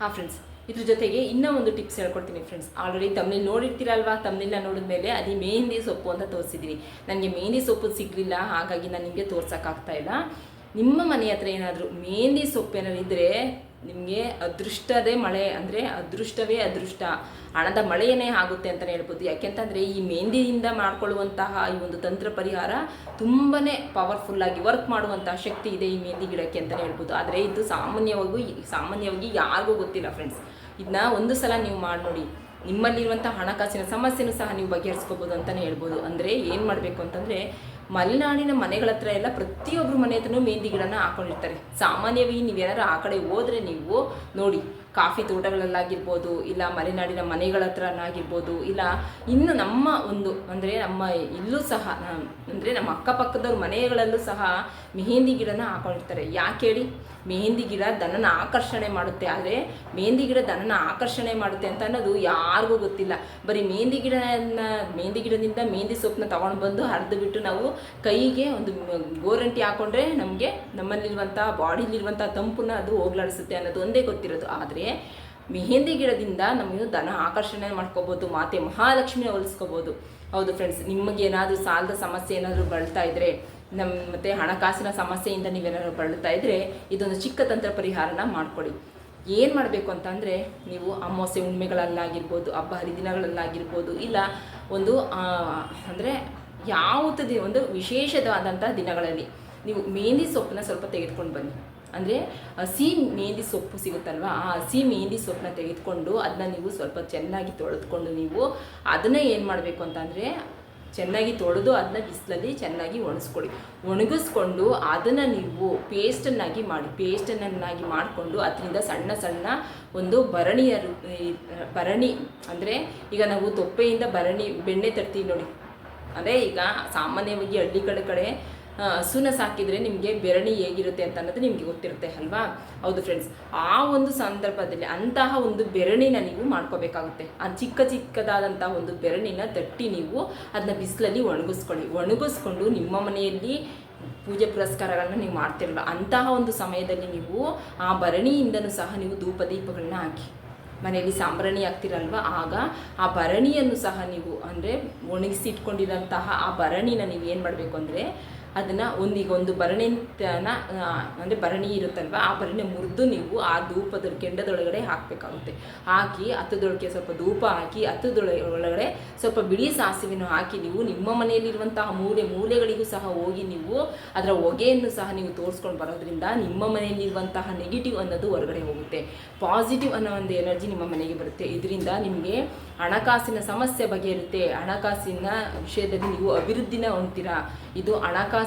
ಹಾಂ ಫ್ರೆಂಡ್ಸ್ ಇದ್ರ ಜೊತೆಗೆ ಇನ್ನೂ ಒಂದು ಟಿಪ್ಸ್ ಹೇಳ್ಕೊಡ್ತೀನಿ ಫ್ರೆಂಡ್ಸ್ ಆಲ್ರೆಡಿ ತಮ್ಮಲ್ಲಿ ನೋಡಿರ್ತೀರಲ್ವಾ? ನೋಡಿದ ಮೇಲೆ ಅದೇ ಮೆಹಂದಿ ಸೊಪ್ಪು ಅಂತ ತೋರಿಸಿದ್ದೀನಿ ನನಗೆ ಮೆಹಂದಿ ಸೊಪ್ಪು ಸಿಗಲಿಲ್ಲ, ಹಾಗಾಗಿ ನಾನು ನಿಮಗೆ ತೋರ್ಸೋಕ್ಕಾಗ್ತಾ ಇಲ್ಲ. ನಿಮ್ಮ ಮನೆ ಹತ್ರ ಏನಾದರೂ ಮೆಹಂದಿ ಸೊಪ್ಪು ಏನಾದ್ರು ಇದ್ದರೆ ನಿಮಗೆ ಅದೃಷ್ಟದೇ ಮಳೆ ಅಂದರೆ ಅದೃಷ್ಟವೇ ಅದೃಷ್ಟ. ಹಣದ ಮಳೆಯೇ ಆಗುತ್ತೆ ಅಂತಲೇ ಹೇಳ್ಬೋದು. ಯಾಕೆಂತಂದರೆ ಈ ಮೆಹಂದಿಯಿಂದ ಮಾಡಿಕೊಳ್ಳುವಂತಹ ಈ ಒಂದು ತಂತ್ರ ಪರಿಹಾರ ತುಂಬಾ ಪವರ್ಫುಲ್ಲಾಗಿ ವರ್ಕ್ ಮಾಡುವಂತಹ ಶಕ್ತಿ ಇದೆ ಈ ಮೆಹಂದಿ ಗಿಡಕ್ಕೆ ಅಂತಲೇ ಹೇಳ್ಬೋದು. ಆದರೆ ಇದು ಸಾಮಾನ್ಯವಾಗಿ ಸಾಮಾನ್ಯವಾಗಿ ಯಾರಿಗೂ ಗೊತ್ತಿಲ್ಲ ಫ್ರೆಂಡ್ಸ್ ಇದನ್ನ ಒಂದು ಸಲ ನೀವು ಮಾಡಿ ನೋಡಿ. ನಿಮ್ಮಲ್ಲಿರುವಂಥ ಹಣಕಾಸಿನ ಸಮಸ್ಯೆನೂ ಸಹ ನೀವು ಬಗೆಹರಿಸ್ಕೋಬೋದು ಅಂತಲೇ ಹೇಳ್ಬೋದು. ಅಂದರೆ ಏನು ಮಾಡಬೇಕು ಅಂತಂದರೆ ಮಲೆನಾಡಿನ ಮನೆಗಳ ಹತ್ರ ಎಲ್ಲ ಪ್ರತಿಯೊಬ್ಬರು ಮನೆ ಹತ್ರನೂ ಮೆಹಂದಿ ಗಿಡನ ಹಾಕೊಂಡಿರ್ತಾರೆ. ಸಾಮಾನ್ಯವಾಗಿ ನೀವೇನಾದ್ರು ಆ ಕಡೆ ಹೋದರೆ ನೀವು ನೋಡಿ, ಕಾಫಿ ತೋಟಗಳಲ್ಲಾಗಿರ್ಬೋದು, ಇಲ್ಲ ಮಲೆನಾಡಿನ ಮನೆಗಳ ಹತ್ರನಾಗಿರ್ಬೋದು, ಇಲ್ಲ ಇನ್ನು ನಮ್ಮ ಒಂದು ಅಂದರೆ ನಮ್ಮ ಇಲ್ಲೂ ಸಹ ಅಂದರೆ ನಮ್ಮ ಅಕ್ಕಪಕ್ಕದವ್ರ ಮನೆಗಳಲ್ಲೂ ಸಹ ಮೆಹಂದಿ ಗಿಡನ ಹಾಕೊಂಡಿರ್ತಾರೆ. ಯಾಕೆ ಹೇಳಿ? ಮೆಹಂದಿ ಗಿಡ ದನನ ಆಕರ್ಷಣೆ ಮಾಡುತ್ತೆ ಆದರೆ ಮೆಹಂದಿ ಗಿಡ ದನನ ಆಕರ್ಷಣೆ ಮಾಡುತ್ತೆ ಅಂತ ಅನ್ನೋದು ಯಾರಿಗೂ ಗೊತ್ತಿಲ್ಲ. ಬರೀ ಮೆಹಂದಿ ಗಿಡನ ಮೆಹಂದಿ ಗಿಡದಿಂದ ಮೆಹಂದಿ ಸೊಪ್ಪನ್ನ ತಗೊಂಡು ಬಂದು ಹರಿದು ಬಿಟ್ಟು ನಾವು ಕೈಗೆ ಒಂದು ಗೋರಂಟಿ ಹಾಕೊಂಡ್ರೆ ನಮಗೆ ನಮ್ಮಲ್ಲಿರುವಂಥ ಬಾಡಿಲಿರುವಂಥ ತಂಪನ್ನ ಅದು ಹೋಗ್ಲಾಡಿಸುತ್ತೆ ಅನ್ನೋದು ಒಂದೇ ಗೊತ್ತಿರೋದು. ಆದರೆ ಮೆಹಂದಿ ಗಿಡದಿಂದ ನಮಗೆ ದನ ಆಕರ್ಷಣೆ ಮಾಡ್ಕೋಬೋದು, ಮಾತೆ ಮಹಾಲಕ್ಷ್ಮಿ ಹೋಲಿಸ್ಕೋಬೋದು ಹೌದು ಫ್ರೆಂಡ್ಸ್ ನಿಮಗೇನಾದರೂ ಸಾಲದ ಸಮಸ್ಯೆ ಏನಾದರೂ ಬಳಸ್ತಾ ಇದ್ದರೆ ನಮ್ಮ ಮತ್ತೆ ಹಣಕಾಸಿನ ಸಮಸ್ಯೆಯಿಂದ ನೀವೇನಾದ್ರು ಬಳಲ್ತಾ ಇದ್ದರೆ ಇದೊಂದು ಚಿಕ್ಕ ತಂತ್ರ ಪರಿಹಾರನ ಮಾಡಿಕೊಡಿ. ಏನು ಮಾಡಬೇಕು ಅಂತಂದರೆ ನೀವು ಅಮಾವಾಸ್ಯೆ ಉಣ್ಮೆಗಳಲ್ಲಾಗಿರ್ಬೋದು ಹಬ್ಬ ಹರಿದಿನಗಳಲ್ಲಾಗಿರ್ಬೋದು, ಇಲ್ಲ ಒಂದು ಅಂದರೆ ಯಾವುದೇ ಒಂದು ವಿಶೇಷವಾದಂಥ ದಿನಗಳಲ್ಲಿ ನೀವು ಮೆಹಂದಿ ಸೊಪ್ಪನ್ನ ಸ್ವಲ್ಪ ತೆಗೆದುಕೊಂಡು ಬನ್ನಿ. ಅಂದರೆ ಹಸಿ ಮೆಹಂದಿ ಸೊಪ್ಪು ಸಿಗುತ್ತಲ್ವ, ಆ ಹಸಿ ಮೆಹಂದಿ ಸೊಪ್ಪನ್ನ ತೆಗೆದುಕೊಂಡು ಅದನ್ನ ನೀವು ಸ್ವಲ್ಪ ಚೆನ್ನಾಗಿ ತೊಳೆದುಕೊಂಡು ನೀವು ಅದನ್ನ ಏನು ಮಾಡಬೇಕು ಅಂತಂದರೆ ಚೆನ್ನಾಗಿ ತೊಳೆದು ಅದನ್ನ ಬಿಸಿಲಲ್ಲಿ ಚೆನ್ನಾಗಿ ಒಣಗಿಸ್ಕೊಳ್ಳಿ ಒಣಗಿಸ್ಕೊಂಡು ಅದನ್ನು ನೀವು ಪೇಸ್ಟನ್ನಾಗಿ ಮಾಡಿ ಪೇಸ್ಟನ್ನಾಗಿ ಮಾಡಿಕೊಂಡು ಅದರಿಂದ ಸಣ್ಣ ಸಣ್ಣ ಒಂದು ಭರಣಿಯ ಭರಣಿ ಅಂದರೆ ಈಗ ನಾವು ತೊಪ್ಪೆಯಿಂದ ಭರಣಿ ಬೆಣ್ಣೆ ತರ್ತೀವಿ ನೋಡಿ. ಅಂದರೆ ಈಗ ಸಾಮಾನ್ಯವಾಗಿ ಹಳ್ಳಿಗಳ ಕಡೆ ಆ, ಹಸುನ ಸಾಕಿದರೆ ನಿಮಗೆ ಬೆರಣಿ ಹೇಗಿರುತ್ತೆ ಅಂತ ಅನ್ನೋದು ನಿಮಗೆ ಗೊತ್ತಿರುತ್ತೆ, ಅಲ್ವಾ? ಹೌದು ಫ್ರೆಂಡ್ಸ್ ಆ ಒಂದು ಸಂದರ್ಭದಲ್ಲಿ ಅಂತಹ ಒಂದು ಬೆರಣಿನ ನೀವು ಮಾಡ್ಕೋಬೇಕಾಗುತ್ತೆ. ಆ ಚಿಕ್ಕ ಚಿಕ್ಕದಾದಂತಹ ಒಂದು ಬೆರಣಿನ ತಟ್ಟಿ ನೀವು ಅದನ್ನ ಬಿಸಿಲಲ್ಲಿ ಒಣಗಿಸ್ಕೊಳ್ಳಿ. ಒಣಗಿಸ್ಕೊಂಡು ನಿಮ್ಮ ಮನೆಯಲ್ಲಿ ಪೂಜೆ ಪುರಸ್ಕಾರಗಳನ್ನ ನೀವು ಮಾಡ್ತಿರಲ್ಲ, ಅಂತಹ ಒಂದು ಸಮಯದಲ್ಲಿ ನೀವು ಆ ಭರಣಿಯಿಂದನೂ ಸಹ ನೀವು ಧೂಪ ದೀಪಗಳನ್ನ ಹಾಕಿ. ಮನೆಯಲ್ಲಿ ಸಾಂಬ್ರಾಣಿ ಆಗ್ತಿರಲ್ವ ಆಗ ಆ ಭರಣಿಯನ್ನು ಸಹ ನೀವು ಅಂದರೆ ಒಣಗಿಸಿ ಇಟ್ಕೊಂಡಿರೋಂತಹ ಆ ಭರಣಿನ ನೀವು ಏನು ಮಾಡಬೇಕು ಅಂದರೆ ಅದನ್ನು ಒಂದೀಗ ಒಂದು ಭರಣಿನ ಅಂದರೆ ಭರಣಿ ಇರುತ್ತಲ್ವ, ಆ ಭರಣಿ ಮುರಿದು ನೀವು ಆ ಧೂಪದ ಕೆಂಡದೊಳಗಡೆ ಹಾಕಬೇಕಾಗುತ್ತೆ. ಹಾಕಿ ಹತ್ತದೊಳಗೆ ಸ್ವಲ್ಪ ಧೂಪ ಹಾಕಿ ಹತ್ತದೊಳ ಒಳಗಡೆ ಸ್ವಲ್ಪ ಬಿಳಿ ಸಾಸಿವೆಯನ್ನು ಹಾಕಿ ನೀವು ನಿಮ್ಮ ಮನೆಯಲ್ಲಿರುವಂತಹ ಮೂಲೆ, ಮೂಲೆಗಳಿಗೂ ಸಹ ಹೋಗಿ ನೀವು ಅದರ ಹೊಗೆಯನ್ನು ಸಹ ನೀವು ತೋರಿಸ್ಕೊಂಡು ಬರೋದ್ರಿಂದ ನಿಮ್ಮ ಮನೆಯಲ್ಲಿರುವಂತಹ ನೆಗೆಟಿವ್ ಅನ್ನೋದು ಹೊರಗಡೆ ಹೋಗುತ್ತೆ. ಪಾಸಿಟಿವ್ ಅನ್ನೋ ಒಂದು ಎನರ್ಜಿ ನಿಮ್ಮ ಮನೆಗೆ ಬರುತ್ತೆ. ಇದರಿಂದ ನಿಮಗೆ ಹಣಕಾಸಿನ ಸಮಸ್ಯೆ ಬಗೆಯಿರುತ್ತೆ. ಹಣಕಾಸಿನ ವಿಷಯದಲ್ಲಿ ನೀವು ಅಭಿವೃದ್ಧಿನ ಹೊಂದ್ತೀರಾ? ಇದು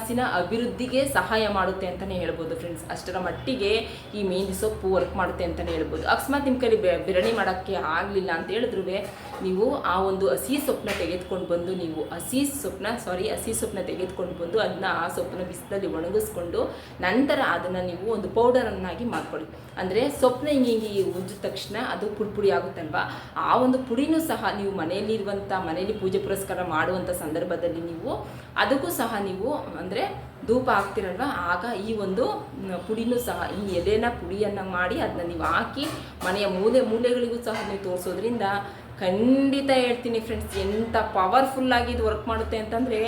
ಹಣಕಾಸಿನ ಅಭಿವೃದ್ಧಿಗೆ ಸಹಾಯ ಮಾಡುತ್ತೆ ಅಂತಲೇ ಹೇಳ್ಬೋದು ಫ್ರೆಂಡ್ಸ್ ಅಷ್ಟರ ಮಟ್ಟಿಗೆ ಈ ಮೆಹಂದಿ ಸೊಪ್ಪು ವರ್ಕ್ ಮಾಡುತ್ತೆ ಅಂತಲೇ ಹೇಳ್ಬೋದು. ಅಕಸ್ಮಾತ್ ನಿಮ್ಮ ಕೈಲಿ ಬಿರಣಿ ಮಾಡೋಕ್ಕೆ ಆಗಲಿಲ್ಲ ಅಂತ ಹೇಳಿದ್ರು ನೀವು ಆ ಒಂದು ಹಸಿ ಸೊಪ್ಪನ್ನ ತೆಗೆದುಕೊಂಡು ಬಂದು ನೀವು ಹಸಿ ಸೊಪ್ಪನ್ನ ಸಾರಿ ಹಸಿ ಸೊಪ್ಪನ್ನ ತೆಗೆದುಕೊಂಡು ಬಂದು ಅದನ್ನ ಆ ಸೊಪ್ಪನ್ನ ಬಿಸಿಲಲ್ಲಿ ಒಣಗಿಸ್ಕೊಂಡು ನಂತರ ಅದನ್ನು ನೀವು ಒಂದು ಪೌಡರನ್ನಾಗಿ ಮಾಡ್ಕೊಳ್ಳಿ. ಅಂದರೆ ಸೊಪ್ಪನ್ನ ಹಿಂಗೆ ಹಿಂಗೆ ಉಜ್ಜಿದ ತಕ್ಷಣ ಅದು ಪುಡಿ ಪುಡಿ ಆಗುತ್ತಲ್ವಾ? ಆ ಒಂದು ಪುಡಿನೂ ಸಹ ನೀವು ಮನೆಯಲ್ಲಿರುವಂಥ ಮನೆಯಲ್ಲಿ ಪೂಜೆ ಪುರಸ್ಕಾರ ಮಾಡುವಂಥ ಸಂದರ್ಭದಲ್ಲಿ ನೀವು ಅದಕ್ಕೂ ಸಹ ನೀವು ಅಂದರೆ ಧೂಪ ಹಾಕ್ತಿರಲ್ವ? ಆಗ ಈ ಒಂದು ಪುಡಿನೂ ಸಹ ಈ ಎಲೆನ ಪುಡಿಯನ್ನು ಮಾಡಿ ಅದನ್ನ ನೀವು ಹಾಕಿ ಮನೆಯ ಮೂಲೆ, ಮೂಲೆಗಳಿಗೂ ಸಹ ನೀವು ತೋರಿಸೋದ್ರಿಂದ ಖಂಡಿತ ಹೇಳ್ತೀನಿ ಫ್ರೆಂಡ್ಸ್ ಎಂಥ ಪವರ್ಫುಲ್ಲಾಗಿ ಇದು ವರ್ಕ್ ಮಾಡುತ್ತೆ ಅಂತಂದರೆ,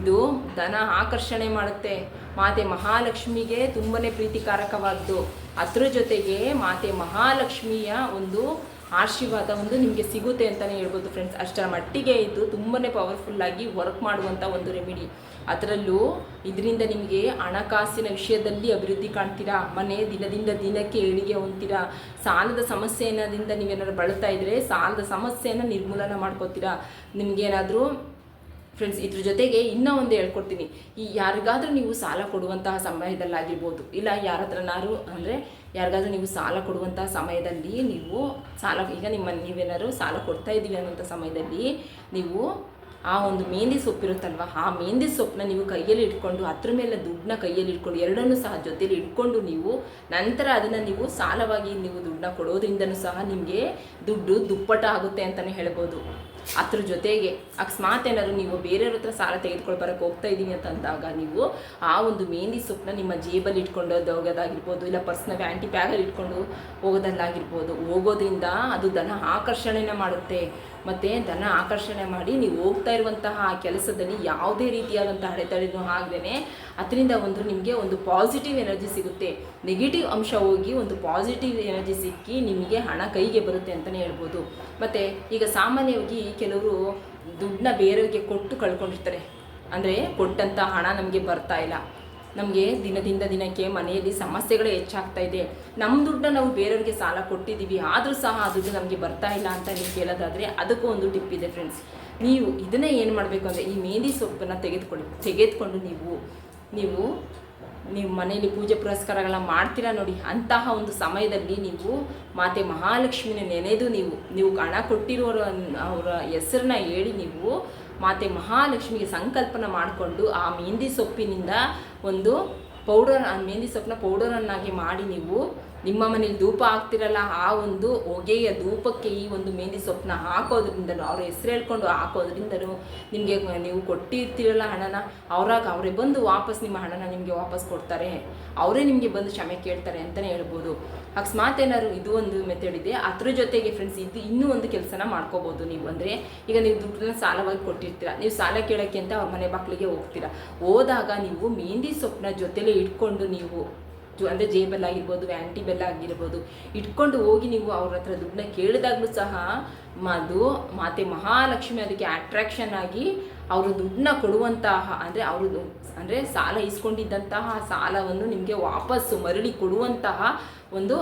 ಇದು ಧನ ಆಕರ್ಷಣೆ ಮಾಡುತ್ತೆ. ಮಾತೆ ಮಹಾಲಕ್ಷ್ಮಿಗೆ ತುಂಬನೇ ಪ್ರೀತಿಕಾರಕವಾದ್ದು. ಅದ್ರ ಜೊತೆಗೆ ಮಾತೆ ಮಹಾಲಕ್ಷ್ಮಿಯ ಒಂದು ಆಶೀರ್ವಾದ ಒಂದು ನಿಮಗೆ ಸಿಗುತ್ತೆ ಅಂತಲೇ ಹೇಳ್ಬೋದು ಫ್ರೆಂಡ್ಸ್ ಅಷ್ಟರ ಮಟ್ಟಿಗೆ ಇದು ತುಂಬನೇ ಪವರ್ಫುಲ್ಲಾಗಿ ವರ್ಕ್ ಮಾಡುವಂಥ ಒಂದು ರೆಮಿಡಿ ಅದರಲ್ಲೂ ಇದರಿಂದ ನಿಮಗೆ ಹಣಕಾಸಿನ ವಿಷಯದಲ್ಲಿ ಅಭಿವೃದ್ಧಿ ಕಾಣ್ತೀರಾ? ಮನೆ ದಿನದಿಂದ ದಿನಕ್ಕೆ ಏಳಿಗೆ ಹೊಂತೀರಾ ಸಾಲದ ಸಮಸ್ಯೆಯಿಂದ ನೀವೇನಾದ್ರು ಬಳಲ್ತಾ ಇದ್ದರೆ ಸಾಲದ ಸಮಸ್ಯೆಯನ್ನು ನಿರ್ಮೂಲನ ಮಾಡ್ಕೋತೀರಾ? ನಿಮಗೇನಾದರೂ ಫ್ರೆಂಡ್ಸ್ ಇದ್ರ ಜೊತೆಗೆ ಇನ್ನೂ ಒಂದು ಹೇಳ್ಕೊಡ್ತೀನಿ. ಈ ಯಾರಿಗಾದರೂ ನೀವು ಸಾಲ ಕೊಡುವಂತಹ ಸಮಯದಲ್ಲಾಗಿರ್ಬೋದು. ಇಲ್ಲ ಯಾರ ಹತ್ರನಾರು ಅಂದರೆ ಯಾರಿಗಾದ್ರೂ ನೀವು ಸಾಲ ಕೊಡುವಂತಹ ಸಮಯದಲ್ಲಿ ನೀವು ಸಾಲ, ಈಗ ನಿಮ್ಮ ನೀವೇನಾದ್ರು ಸಾಲ ಕೊಡ್ತಾ ಇದ್ದೀವಿ ಅನ್ನೋಂಥ ಸಮಯದಲ್ಲಿ ನೀವು ಆ ಒಂದು ಮೆಹಂದಿ ಸೊಪ್ಪಿರುತ್ತಲ್ವ ಆ ಮೆಹಂದಿ ಸೊಪ್ಪನ್ನ ನೀವು ಕೈಯಲ್ಲಿ ಇಟ್ಕೊಂಡು, ಅದ್ರ ಮೇಲೆ ದುಡ್ಡನ್ನ ಕೈಯಲ್ಲಿ ಇಟ್ಕೊಂಡು, ಎರಡನ್ನೂ ಸಹ ಜೊತೆಲಿ ಇಟ್ಕೊಂಡು ನೀವು ನಂತರ ಅದನ್ನು ನೀವು ಸಾಲವಾಗಿ ನೀವು ದುಡ್ಡನ್ನ ಕೊಡೋದ್ರಿಂದನೂ ಸಹ ನಿಮಗೆ ದುಡ್ಡು ದುಪ್ಪಟ ಆಗುತ್ತೆ ಅಂತಲೇ ಹೇಳ್ಬೋದು. ಅದ್ರ ಜೊತೆಗೆ ಅಕಸ್ಮಾತ್ ಏನಾದ್ರು ನೀವು ಬೇರೆಯವ್ರ ಹತ್ರ ಸಾಲ ತೆಗೆದುಕೊಂಡು ಬರೋಕ್ಕೆ ಹೋಗ್ತಾ ಇದ್ದೀನಿ ಅಂತ ಅಂದಾಗ ನೀವು ಆ ಒಂದು ಮೆಹಂದಿ ಸೊಪ್ಪನ್ನ ನಿಮ್ಮ ಜೇಬಲ್ಲಿ ಇಟ್ಕೊಂಡು ಹೋಗೋದಾಗಿರ್ಬೋದು, ಇಲ್ಲ ಪರ್ಸ್ನ ವ್ಯಾಂಟಿ ಬ್ಯಾಗಲ್ಲಿ ಇಟ್ಕೊಂಡು ಹೋಗೋದಲ್ಲಾಗಿರ್ಬೋದು, ಹೋಗೋದ್ರಿಂದ ಅದು ಧನ ಆಕರ್ಷಣೆನ ಮಾಡುತ್ತೆ. ಮತ್ತು ಧನ ಆಕರ್ಷಣೆ ಮಾಡಿ ನೀವು ಹೋಗ್ತಾ ಇರುವಂತಹ ಕೆಲಸದಲ್ಲಿ ಯಾವುದೇ ರೀತಿಯಾದಂತಹ ಅಡೆತಡೆನೂ ಆಗದೇ ಅದರಿಂದ ಒಂದು ನಿಮಗೆ ಒಂದು ಪಾಸಿಟಿವ್ ಎನರ್ಜಿ ಸಿಗುತ್ತೆ. ನೆಗೆಟಿವ್ ಅಂಶ ಹೋಗಿ ಒಂದು ಪಾಸಿಟಿವ್ ಎನರ್ಜಿ ಸಿಕ್ಕಿ ನಿಮಗೆ ಹಣ ಕೈಗೆ ಬರುತ್ತೆ ಅಂತಲೇ ಹೇಳ್ಬೋದು. ಮತ್ತು ಈಗ ಸಾಮಾನ್ಯವಾಗಿ ಕೆಲವರು ದುಡ್ಡನ್ನ ಬೇರೆಯವ್ರಿಗೆ ಕೊಟ್ಟು ಕಳ್ಕೊಂಡಿರ್ತಾರೆ. ಅಂದರೆ ಕೊಟ್ಟಂಥ ಹಣ ನಮಗೆ ಬರ್ತಾ ಇಲ್ಲ. ನಮಗೆ ದಿನದಿಂದ ದಿನಕ್ಕೆ ಮನೆಯಲ್ಲಿ ಸಮಸ್ಯೆಗಳೇ ಹೆಚ್ಚಾಗ್ತಾ ಇದೆ. ನಮ್ಮ ದುಡ್ಡನ್ನ ನಾವು ಬೇರೆಯವ್ರಿಗೆ ಸಾಲ ಕೊಟ್ಟಿದ್ದೀವಿ, ಆದರೂ ಸಹ ಆ ದುಡ್ಡು ನಮಗೆ ಬರ್ತಾ ಇಲ್ಲ ಅಂತ ನೀವು ಕೇಳೋದಾದರೆ ಅದಕ್ಕೂ ಒಂದು ಟಿಪ್ ಇದೆ ಫ್ರೆಂಡ್ಸ್ ನೀವು ಇದನ್ನೇ ಏನು ಮಾಡಬೇಕು ಅಂದರೆ ಈ ಮೆಹಂದಿ ಸೊಪ್ಪನ್ನು ತೆಗೆದುಕೊಳ್ಳಿ, ತೆಗೆದುಕೊಂಡು ನೀವು ನೀವು ನೀವು ಮನೆಯಲ್ಲಿ ಪೂಜೆ ಪುರಸ್ಕಾರಗಳನ್ನ ಮಾಡ್ತೀರಾ ನೋಡಿ, ಅಂತಹ ಒಂದು ಸಮಯದಲ್ಲಿ ನೀವು ಮಾತೆ ಮಹಾಲಕ್ಷ್ಮಿನ ನೆನೆದು ನೀವು ನೀವು ಹಣ ಕೊಟ್ಟಿರೋರ, ಅವರ ಹೆಸರನ್ನ ಹೇಳಿ ನೀವು ಮಾತೆ ಮಹಾಲಕ್ಷ್ಮಿಗೆ ಸಂಕಲ್ಪನ ಮಾಡಿಕೊಂಡು ಆ ಮೆಹಂದಿ ಸೊಪ್ಪಿನಿಂದ ಒಂದು ಪೌಡರ್, ಆ ಮೆಹಂದಿ ಸೊಪ್ಪನ್ನ ಪೌಡರನ್ನಾಗಿ ಮಾಡಿ ನೀವು ನಿಮ್ಮ ಮನೇಲಿ ಧೂಪ ಹಾಕ್ತಿರಲ್ಲ ಆ ಒಂದು ಹೊಗೆಯ ಧೂಪಕ್ಕೆ ಈ ಒಂದು ಮೆಹಂದಿ ಸೊಪ್ಪನ್ನ ಹಾಕೋದ್ರಿಂದಲೂ ಅವ್ರ ಹೆಸರು ಹೇಳ್ಕೊಂಡು ಹಾಕೋದ್ರಿಂದಲೂ ನಿಮಗೆ ನೀವು ಕೊಟ್ಟಿರ್ತೀರಲ್ಲ ಹಣನ, ಅವರಾಗ ಅವರೇ ಬಂದು ವಾಪಸ್ ನಿಮ್ಮ ಹಣನ ನಿಮಗೆ ವಾಪಸ್ ಕೊಡ್ತಾರೆ. ಅವರೇ ನಿಮಗೆ ಬಂದು ಕ್ಷಮೆ ಕೇಳ್ತಾರೆ ಅಂತಲೇ ಹೇಳ್ಬೋದು. ಅಕಸ್ಮಾತ್ ಏನಾದ್ರು ಇದು ಒಂದು ಮೆಥಡ್ ಇದೆ, ಅದ್ರ ಜೊತೆಗೆ ಫ್ರೆಂಡ್ಸ್ ಇದು ಇನ್ನೂ ಒಂದು ಕೆಲಸನ ಮಾಡ್ಕೋಬೋದು ನೀವು. ಅಂದರೆ ಈಗ ನೀವು ದುಡ್ಡನ್ನ ಸಾಲವಾಗಿ ಕೊಟ್ಟಿರ್ತೀರ, ನೀವು ಸಾಲ ಕೇಳೋಕ್ಕೆ ಅಂತ ಅವ್ರ ಮನೆ ಬಾಗಿಲಿಗೆ ಹೋಗ್ತೀರಾ. ಹೋದಾಗ ನೀವು ಮೆಹಂದಿ ಸೊಪ್ಪನ್ನ ಜೊತೆಲೇ ಇಟ್ಕೊಂಡು ನೀವು ಜೊ ಅಂದರೆ ಜೇಬಲ್ಲಾಗಿರ್ಬೋದು ವ್ಯಾಂಟಿ ಬೆಲ್ಲ ಆಗಿರ್ಬೋದು, ಇಟ್ಕೊಂಡು ಹೋಗಿ ನೀವು ಅವ್ರ ಹತ್ರ ದುಡ್ಡನ್ನ ಕೇಳಿದಾಗಲೂ ಸಹ ಅದು ಮಾತೆ ಮಹಾಲಕ್ಷ್ಮಿ ಅದಕ್ಕೆ ಅಟ್ರಾಕ್ಷನ್ ಆಗಿ ಅವರು ದುಡ್ಡನ್ನ ಕೊಡುವಂತಹ, ಅಂದರೆ ಅವರು ಅಂದರೆ ಸಾಲ ಇಸ್ಕೊಂಡಿದ್ದಂತಹ ಸಾಲವನ್ನು ನಿಮಗೆ ವಾಪಸ್ಸು, ಮರಳಿ ಕೊಡುವಂತಹ ಒಂದು,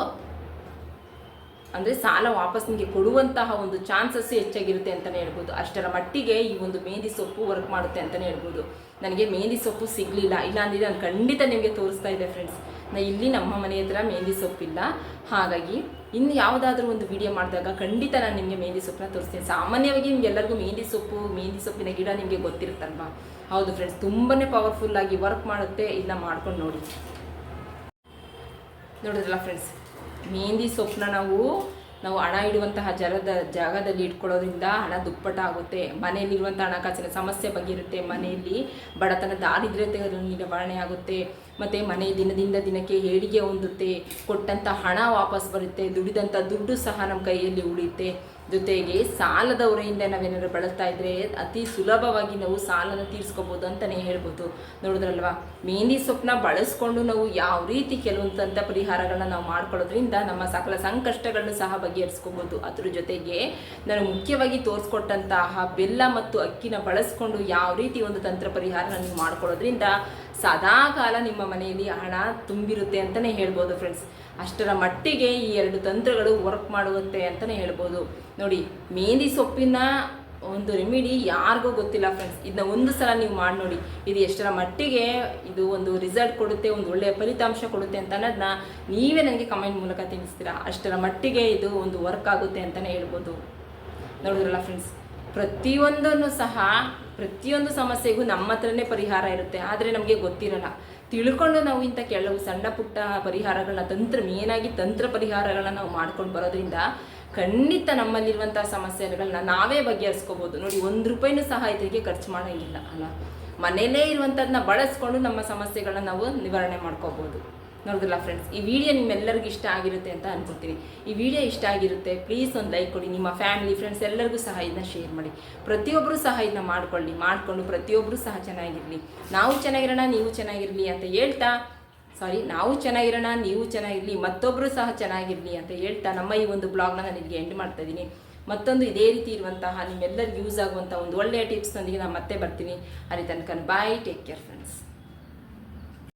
ಅಂದರೆ ಸಾಲ ವಾಪಸ್ ನಿಮಗೆ ಕೊಡುವಂತಹ ಒಂದು ಚಾನ್ಸಸ್ ಹೆಚ್ಚಾಗಿರುತ್ತೆ ಅಂತಲೇ ಹೇಳ್ಬೋದು. ಅಷ್ಟರ ಮಟ್ಟಿಗೆ ಈ ಒಂದು ಮೆಹಂದಿ ಸೊಪ್ಪು ವರ್ಕ್ ಮಾಡುತ್ತೆ ಅಂತಲೇ ಹೇಳ್ಬೋದು. ನನಗೆ ಮೇಂದಿ ಸೊಪ್ಪು ಸಿಗಲಿಲ್ಲ. ಇಲ್ಲ ಅಂದರೆ ನಾನು ಖಂಡಿತ ನಿಮಗೆ ತೋರಿಸ್ತಾ ಇದ್ದೆ ಫ್ರೆಂಡ್ಸ್ ಇಲ್ಲಿ ನಮ್ಮ ಮನೆ ಹತ್ರ ಮೆಹಂದಿ ಸೊಪ್ಪಿಲ್ಲ ಹಾಗಾಗಿ ಇನ್ನು ಯಾವುದಾದ್ರೂ ಒಂದು ವಿಡಿಯೋ ಮಾಡಿದಾಗ ಖಂಡಿತ ನಾನು ನಿಮಗೆ ಮೆಹಂದಿ ಸೊಪ್ಪನ್ನ ತೋರಿಸ್ತೀನಿ. ಸಾಮಾನ್ಯವಾಗಿ ನಿಮ್ಗೆ ಎಲ್ಲರಿಗೂ ಮೆಹಂದಿ ಸೊಪ್ಪು ಮೆಹಂದಿ ಸೊಪ್ಪಿನ ಗಿಡ ನಿಮಗೆ ಗೊತ್ತಿರುತ್ತಲ್ವಾ? ಹೌದು ಫ್ರೆಂಡ್ಸ್ ತುಂಬಾ ಪವರ್ಫುಲ್ಲಾಗಿ ವರ್ಕ್ ಮಾಡುತ್ತೆ. ಇಲ್ಲ ಮಾಡ್ಕೊಂಡು ನೋಡಿ. ನೋಡಿದ್ರಲ್ಲ ಫ್ರೆಂಡ್ಸ್ ಮೆಹಂದಿ ಸೊಪ್ಪನ್ನ ನಾವು ನಾವು ಹಣ ಇಡುವಂತಹ ಜಲದ ಜಾಗದಲ್ಲಿ ಇಟ್ಕೊಳ್ಳೋದ್ರಿಂದ ಹಣ ದುಪ್ಪಟ ಆಗುತ್ತೆ. ಮನೆಯಲ್ಲಿರುವಂಥ ಹಣಕಾಸಿನ ಸಮಸ್ಯೆ ಬಗೆಯಿರುತ್ತೆ ಮನೆಯಲ್ಲಿ ಬಡತನ ದಾರಿದ್ರ್ಯತೆ ನಿವಾರಣೆ ಆಗುತ್ತೆ. ಮತ್ತು ಮನೆ ದಿನದಿಂದ ದಿನಕ್ಕೆ ಏಳಿಗೆ ಹೊಂದುತ್ತೆ. ಕೊಟ್ಟಂಥ ಹಣ ವಾಪಸ್ ಬರುತ್ತೆ. ದುಡಿದಂಥ ದುಡ್ಡು ಸಹ ನಮ್ಮ ಕೈಯಲ್ಲಿ ಉಳಿಯುತ್ತೆ. ಜೊತೆಗೆ ಸಾಲದ ಹೊರೆಯಿಂದ ನಾವೇನಾದ್ರು ಬಳಸ್ತಾ ಇದ್ರೆ ಅತಿ ಸುಲಭವಾಗಿ ನಾವು ಸಾಲನ ತೀರಿಸ್ಕೋಬೋದು ಅಂತಲೇ ಹೇಳ್ಬೋದು. ನೋಡಿದ್ರಲ್ವಾ? ಮೆಹಂದಿ ಸೊಪ್ಪನ್ನ ಬಳಸ್ಕೊಂಡು ನಾವು ಯಾವ ರೀತಿ ಕೆಲವೊಂದಂಥ ಪರಿಹಾರಗಳನ್ನ ನಾವು ಮಾಡ್ಕೊಳ್ಳೋದ್ರಿಂದ ನಮ್ಮ ಸಕಲ ಸಂಕಷ್ಟಗಳನ್ನು ಸಹ ಬಗೆಹರಿಸ್ಕೋಬೋದು. ಅದ್ರ ಜೊತೆಗೆ ನಾನು ಮುಖ್ಯವಾಗಿ ತೋರಿಸ್ಕೊಟ್ಟಂತಹ ಬೆಲ್ಲ ಮತ್ತು ಅಕ್ಕಿನ ಬಳಸ್ಕೊಂಡು ಯಾವ ರೀತಿ ಒಂದು ತಂತ್ರ ಪರಿಹಾರನ ನೀವು ಮಾಡ್ಕೊಳ್ಳೋದ್ರಿಂದ ಸದಾಕಾಲ ನಿಮ್ಮ ಮನೆಯಲ್ಲಿ ಹಣ ತುಂಬಿರುತ್ತೆ ಅಂತಲೇ ಹೇಳ್ಬೋದು ಫ್ರೆಂಡ್ಸ್ ಅಷ್ಟರ ಮಟ್ಟಿಗೆ ಈ ಎರಡು ತಂತ್ರಗಳು ವರ್ಕ್ ಮಾಡುತ್ತೆ ಅಂತಲೇ ಹೇಳ್ಬೋದು. ನೋಡಿ ಮೇಂದಿ ಸೊಪ್ಪಿನ ಒಂದು ರೆಮಿಡಿ ಯಾರಿಗೂ ಗೊತ್ತಿಲ್ಲ ಫ್ರೆಂಡ್ಸ್ ಇದನ್ನ ಒಂದು ಸಲ ನೀವು ಮಾಡಿ ನೋಡಿ. ಇದು ಎಷ್ಟರ ಮಟ್ಟಿಗೆ ಇದು ಒಂದು ರಿಸಲ್ಟ್ ಕೊಡುತ್ತೆ, ಒಂದು ಒಳ್ಳೆಯ ಫಲಿತಾಂಶ ಕೊಡುತ್ತೆ ಅಂತ ಅನ್ನೋದನ್ನ ನೀವೇ ನನಗೆ ಕಮೆಂಟ್ ಮೂಲಕ ತಿಳಿಸ್ತೀರಾ? ಅಷ್ಟರ ಮಟ್ಟಿಗೆ ಇದು ಒಂದು ವರ್ಕ್ ಆಗುತ್ತೆ ಅಂತಲೇ ಹೇಳ್ಬೋದು. ನೋಡಿದ್ರಲ್ಲ ಫ್ರೆಂಡ್ಸ್ ಪ್ರತಿಯೊಂದನ್ನು ಸಹ ಪ್ರತಿಯೊಂದು ಸಮಸ್ಯೆಗೂ ನಮ್ಮ ಹತ್ರನೇ ಪರಿಹಾರ ಇರುತ್ತೆ. ಆದರೆ ನಮಗೆ ಗೊತ್ತಿರಲ್ಲ. ತಿಳ್ಕೊಂಡು ನಾವು ಇಂಥ ಕೆಲವು ಸಣ್ಣ ಪುಟ್ಟ ಪರಿಹಾರಗಳನ್ನ, ತಂತ್ರ ಮೇನಾಗಿ ತಂತ್ರ ಪರಿಹಾರಗಳನ್ನ ನಾವು ಮಾಡ್ಕೊಂಡು ಬರೋದ್ರಿಂದ ಖಂಡಿತ ನಮ್ಮಲ್ಲಿರುವಂತಹ ಸಮಸ್ಯೆಗಳನ್ನ ನಾವೇ ಬಗೆಹರಿಸ್ಕೋಬೋದು. ನೋಡಿ, ಒಂದು ರೂಪಾಯಿನೂ ಸಹ ಇದಕ್ಕೆ ಖರ್ಚು ಮಾಡೋಂಗಿಲ್ಲ, ಅಲ್ಲ? ಮನೆಯಲ್ಲೇ ಇರುವಂಥದ್ದನ್ನ ಬಳಸ್ಕೊಂಡು ನಮ್ಮ ಸಮಸ್ಯೆಗಳನ್ನ ನಾವು ನಿವಾರಣೆ ಮಾಡ್ಕೋಬೋದು. ನೋಡಿದ್ರಲ್ಲ ಫ್ರೆಂಡ್ಸ್ ಈ ವಿಡಿಯೋ ನಿಮ್ಮೆಲ್ಲರಿಗೂ ಇಷ್ಟ ಆಗಿರುತ್ತೆ ಅಂತ ಅನ್ಕೊಳ್ತೀನಿ. ಈ ವಿಡಿಯೋ ಇಷ್ಟ ಆಗಿರುತ್ತೆ ಪ್ಲೀಸ್ ಒಂದು ಲೈಕ್ ಕೊಡಿ, ನಿಮ್ಮ ಫ್ಯಾಮಿಲಿ ಫ್ರೆಂಡ್ಸ್ ಎಲ್ಲರಿಗೂ ಸಹ ಇದನ್ನ ಶೇರ್ ಮಾಡಿ. ಪ್ರತಿಯೊಬ್ಬರು ಸಹ ಇದನ್ನ ಮಾಡ್ಕೊಳ್ಳಿ, ಮಾಡಿಕೊಂಡು ಪ್ರತಿಯೊಬ್ಬರು ಸಹ ಚೆನ್ನಾಗಿರಲಿ. ನಾವು ಚೆನ್ನಾಗಿರೋಣ, ನೀವು ಚೆನ್ನಾಗಿರಲಿ ಅಂತ ಹೇಳ್ತಾ ಸಾರಿ, ನಾವು ಚೆನ್ನಾಗಿರೋಣ, ನೀವು ಚೆನ್ನಾಗಿರಲಿ ಮತ್ತೊಬ್ಬರು ಸಹ ಚೆನ್ನಾಗಿರಲಿ ಅಂತ ಹೇಳ್ತಾ ನಮ್ಮ ಈ ಒಂದು ಬ್ಲಾಗ್ನ ನಾನು ನಿಮಗೆ ಎಂಡ್ ಮಾಡ್ತಾ ಇದ್ದೀನಿ ಮತ್ತೊಂದು ಇದೇ ರೀತಿ ಇರುವಂತಹ ನಿಮ್ಮೆಲ್ಲರಿಗೂ ಯೂಸ್ ಆಗುವಂಥ ಒಂದು ಒಳ್ಳೆಯ ಟಿಪ್ಸ್ನೊಂದಿಗೆ ನಾನು ಮತ್ತೆ ಬರ್ತೀನಿ. ಅಲ್ಲಿ ತನಕ ಬಾಯ್ ಟೇಕ್ ಕೇರ್ ಫ್ರೆಂಡ್ಸ್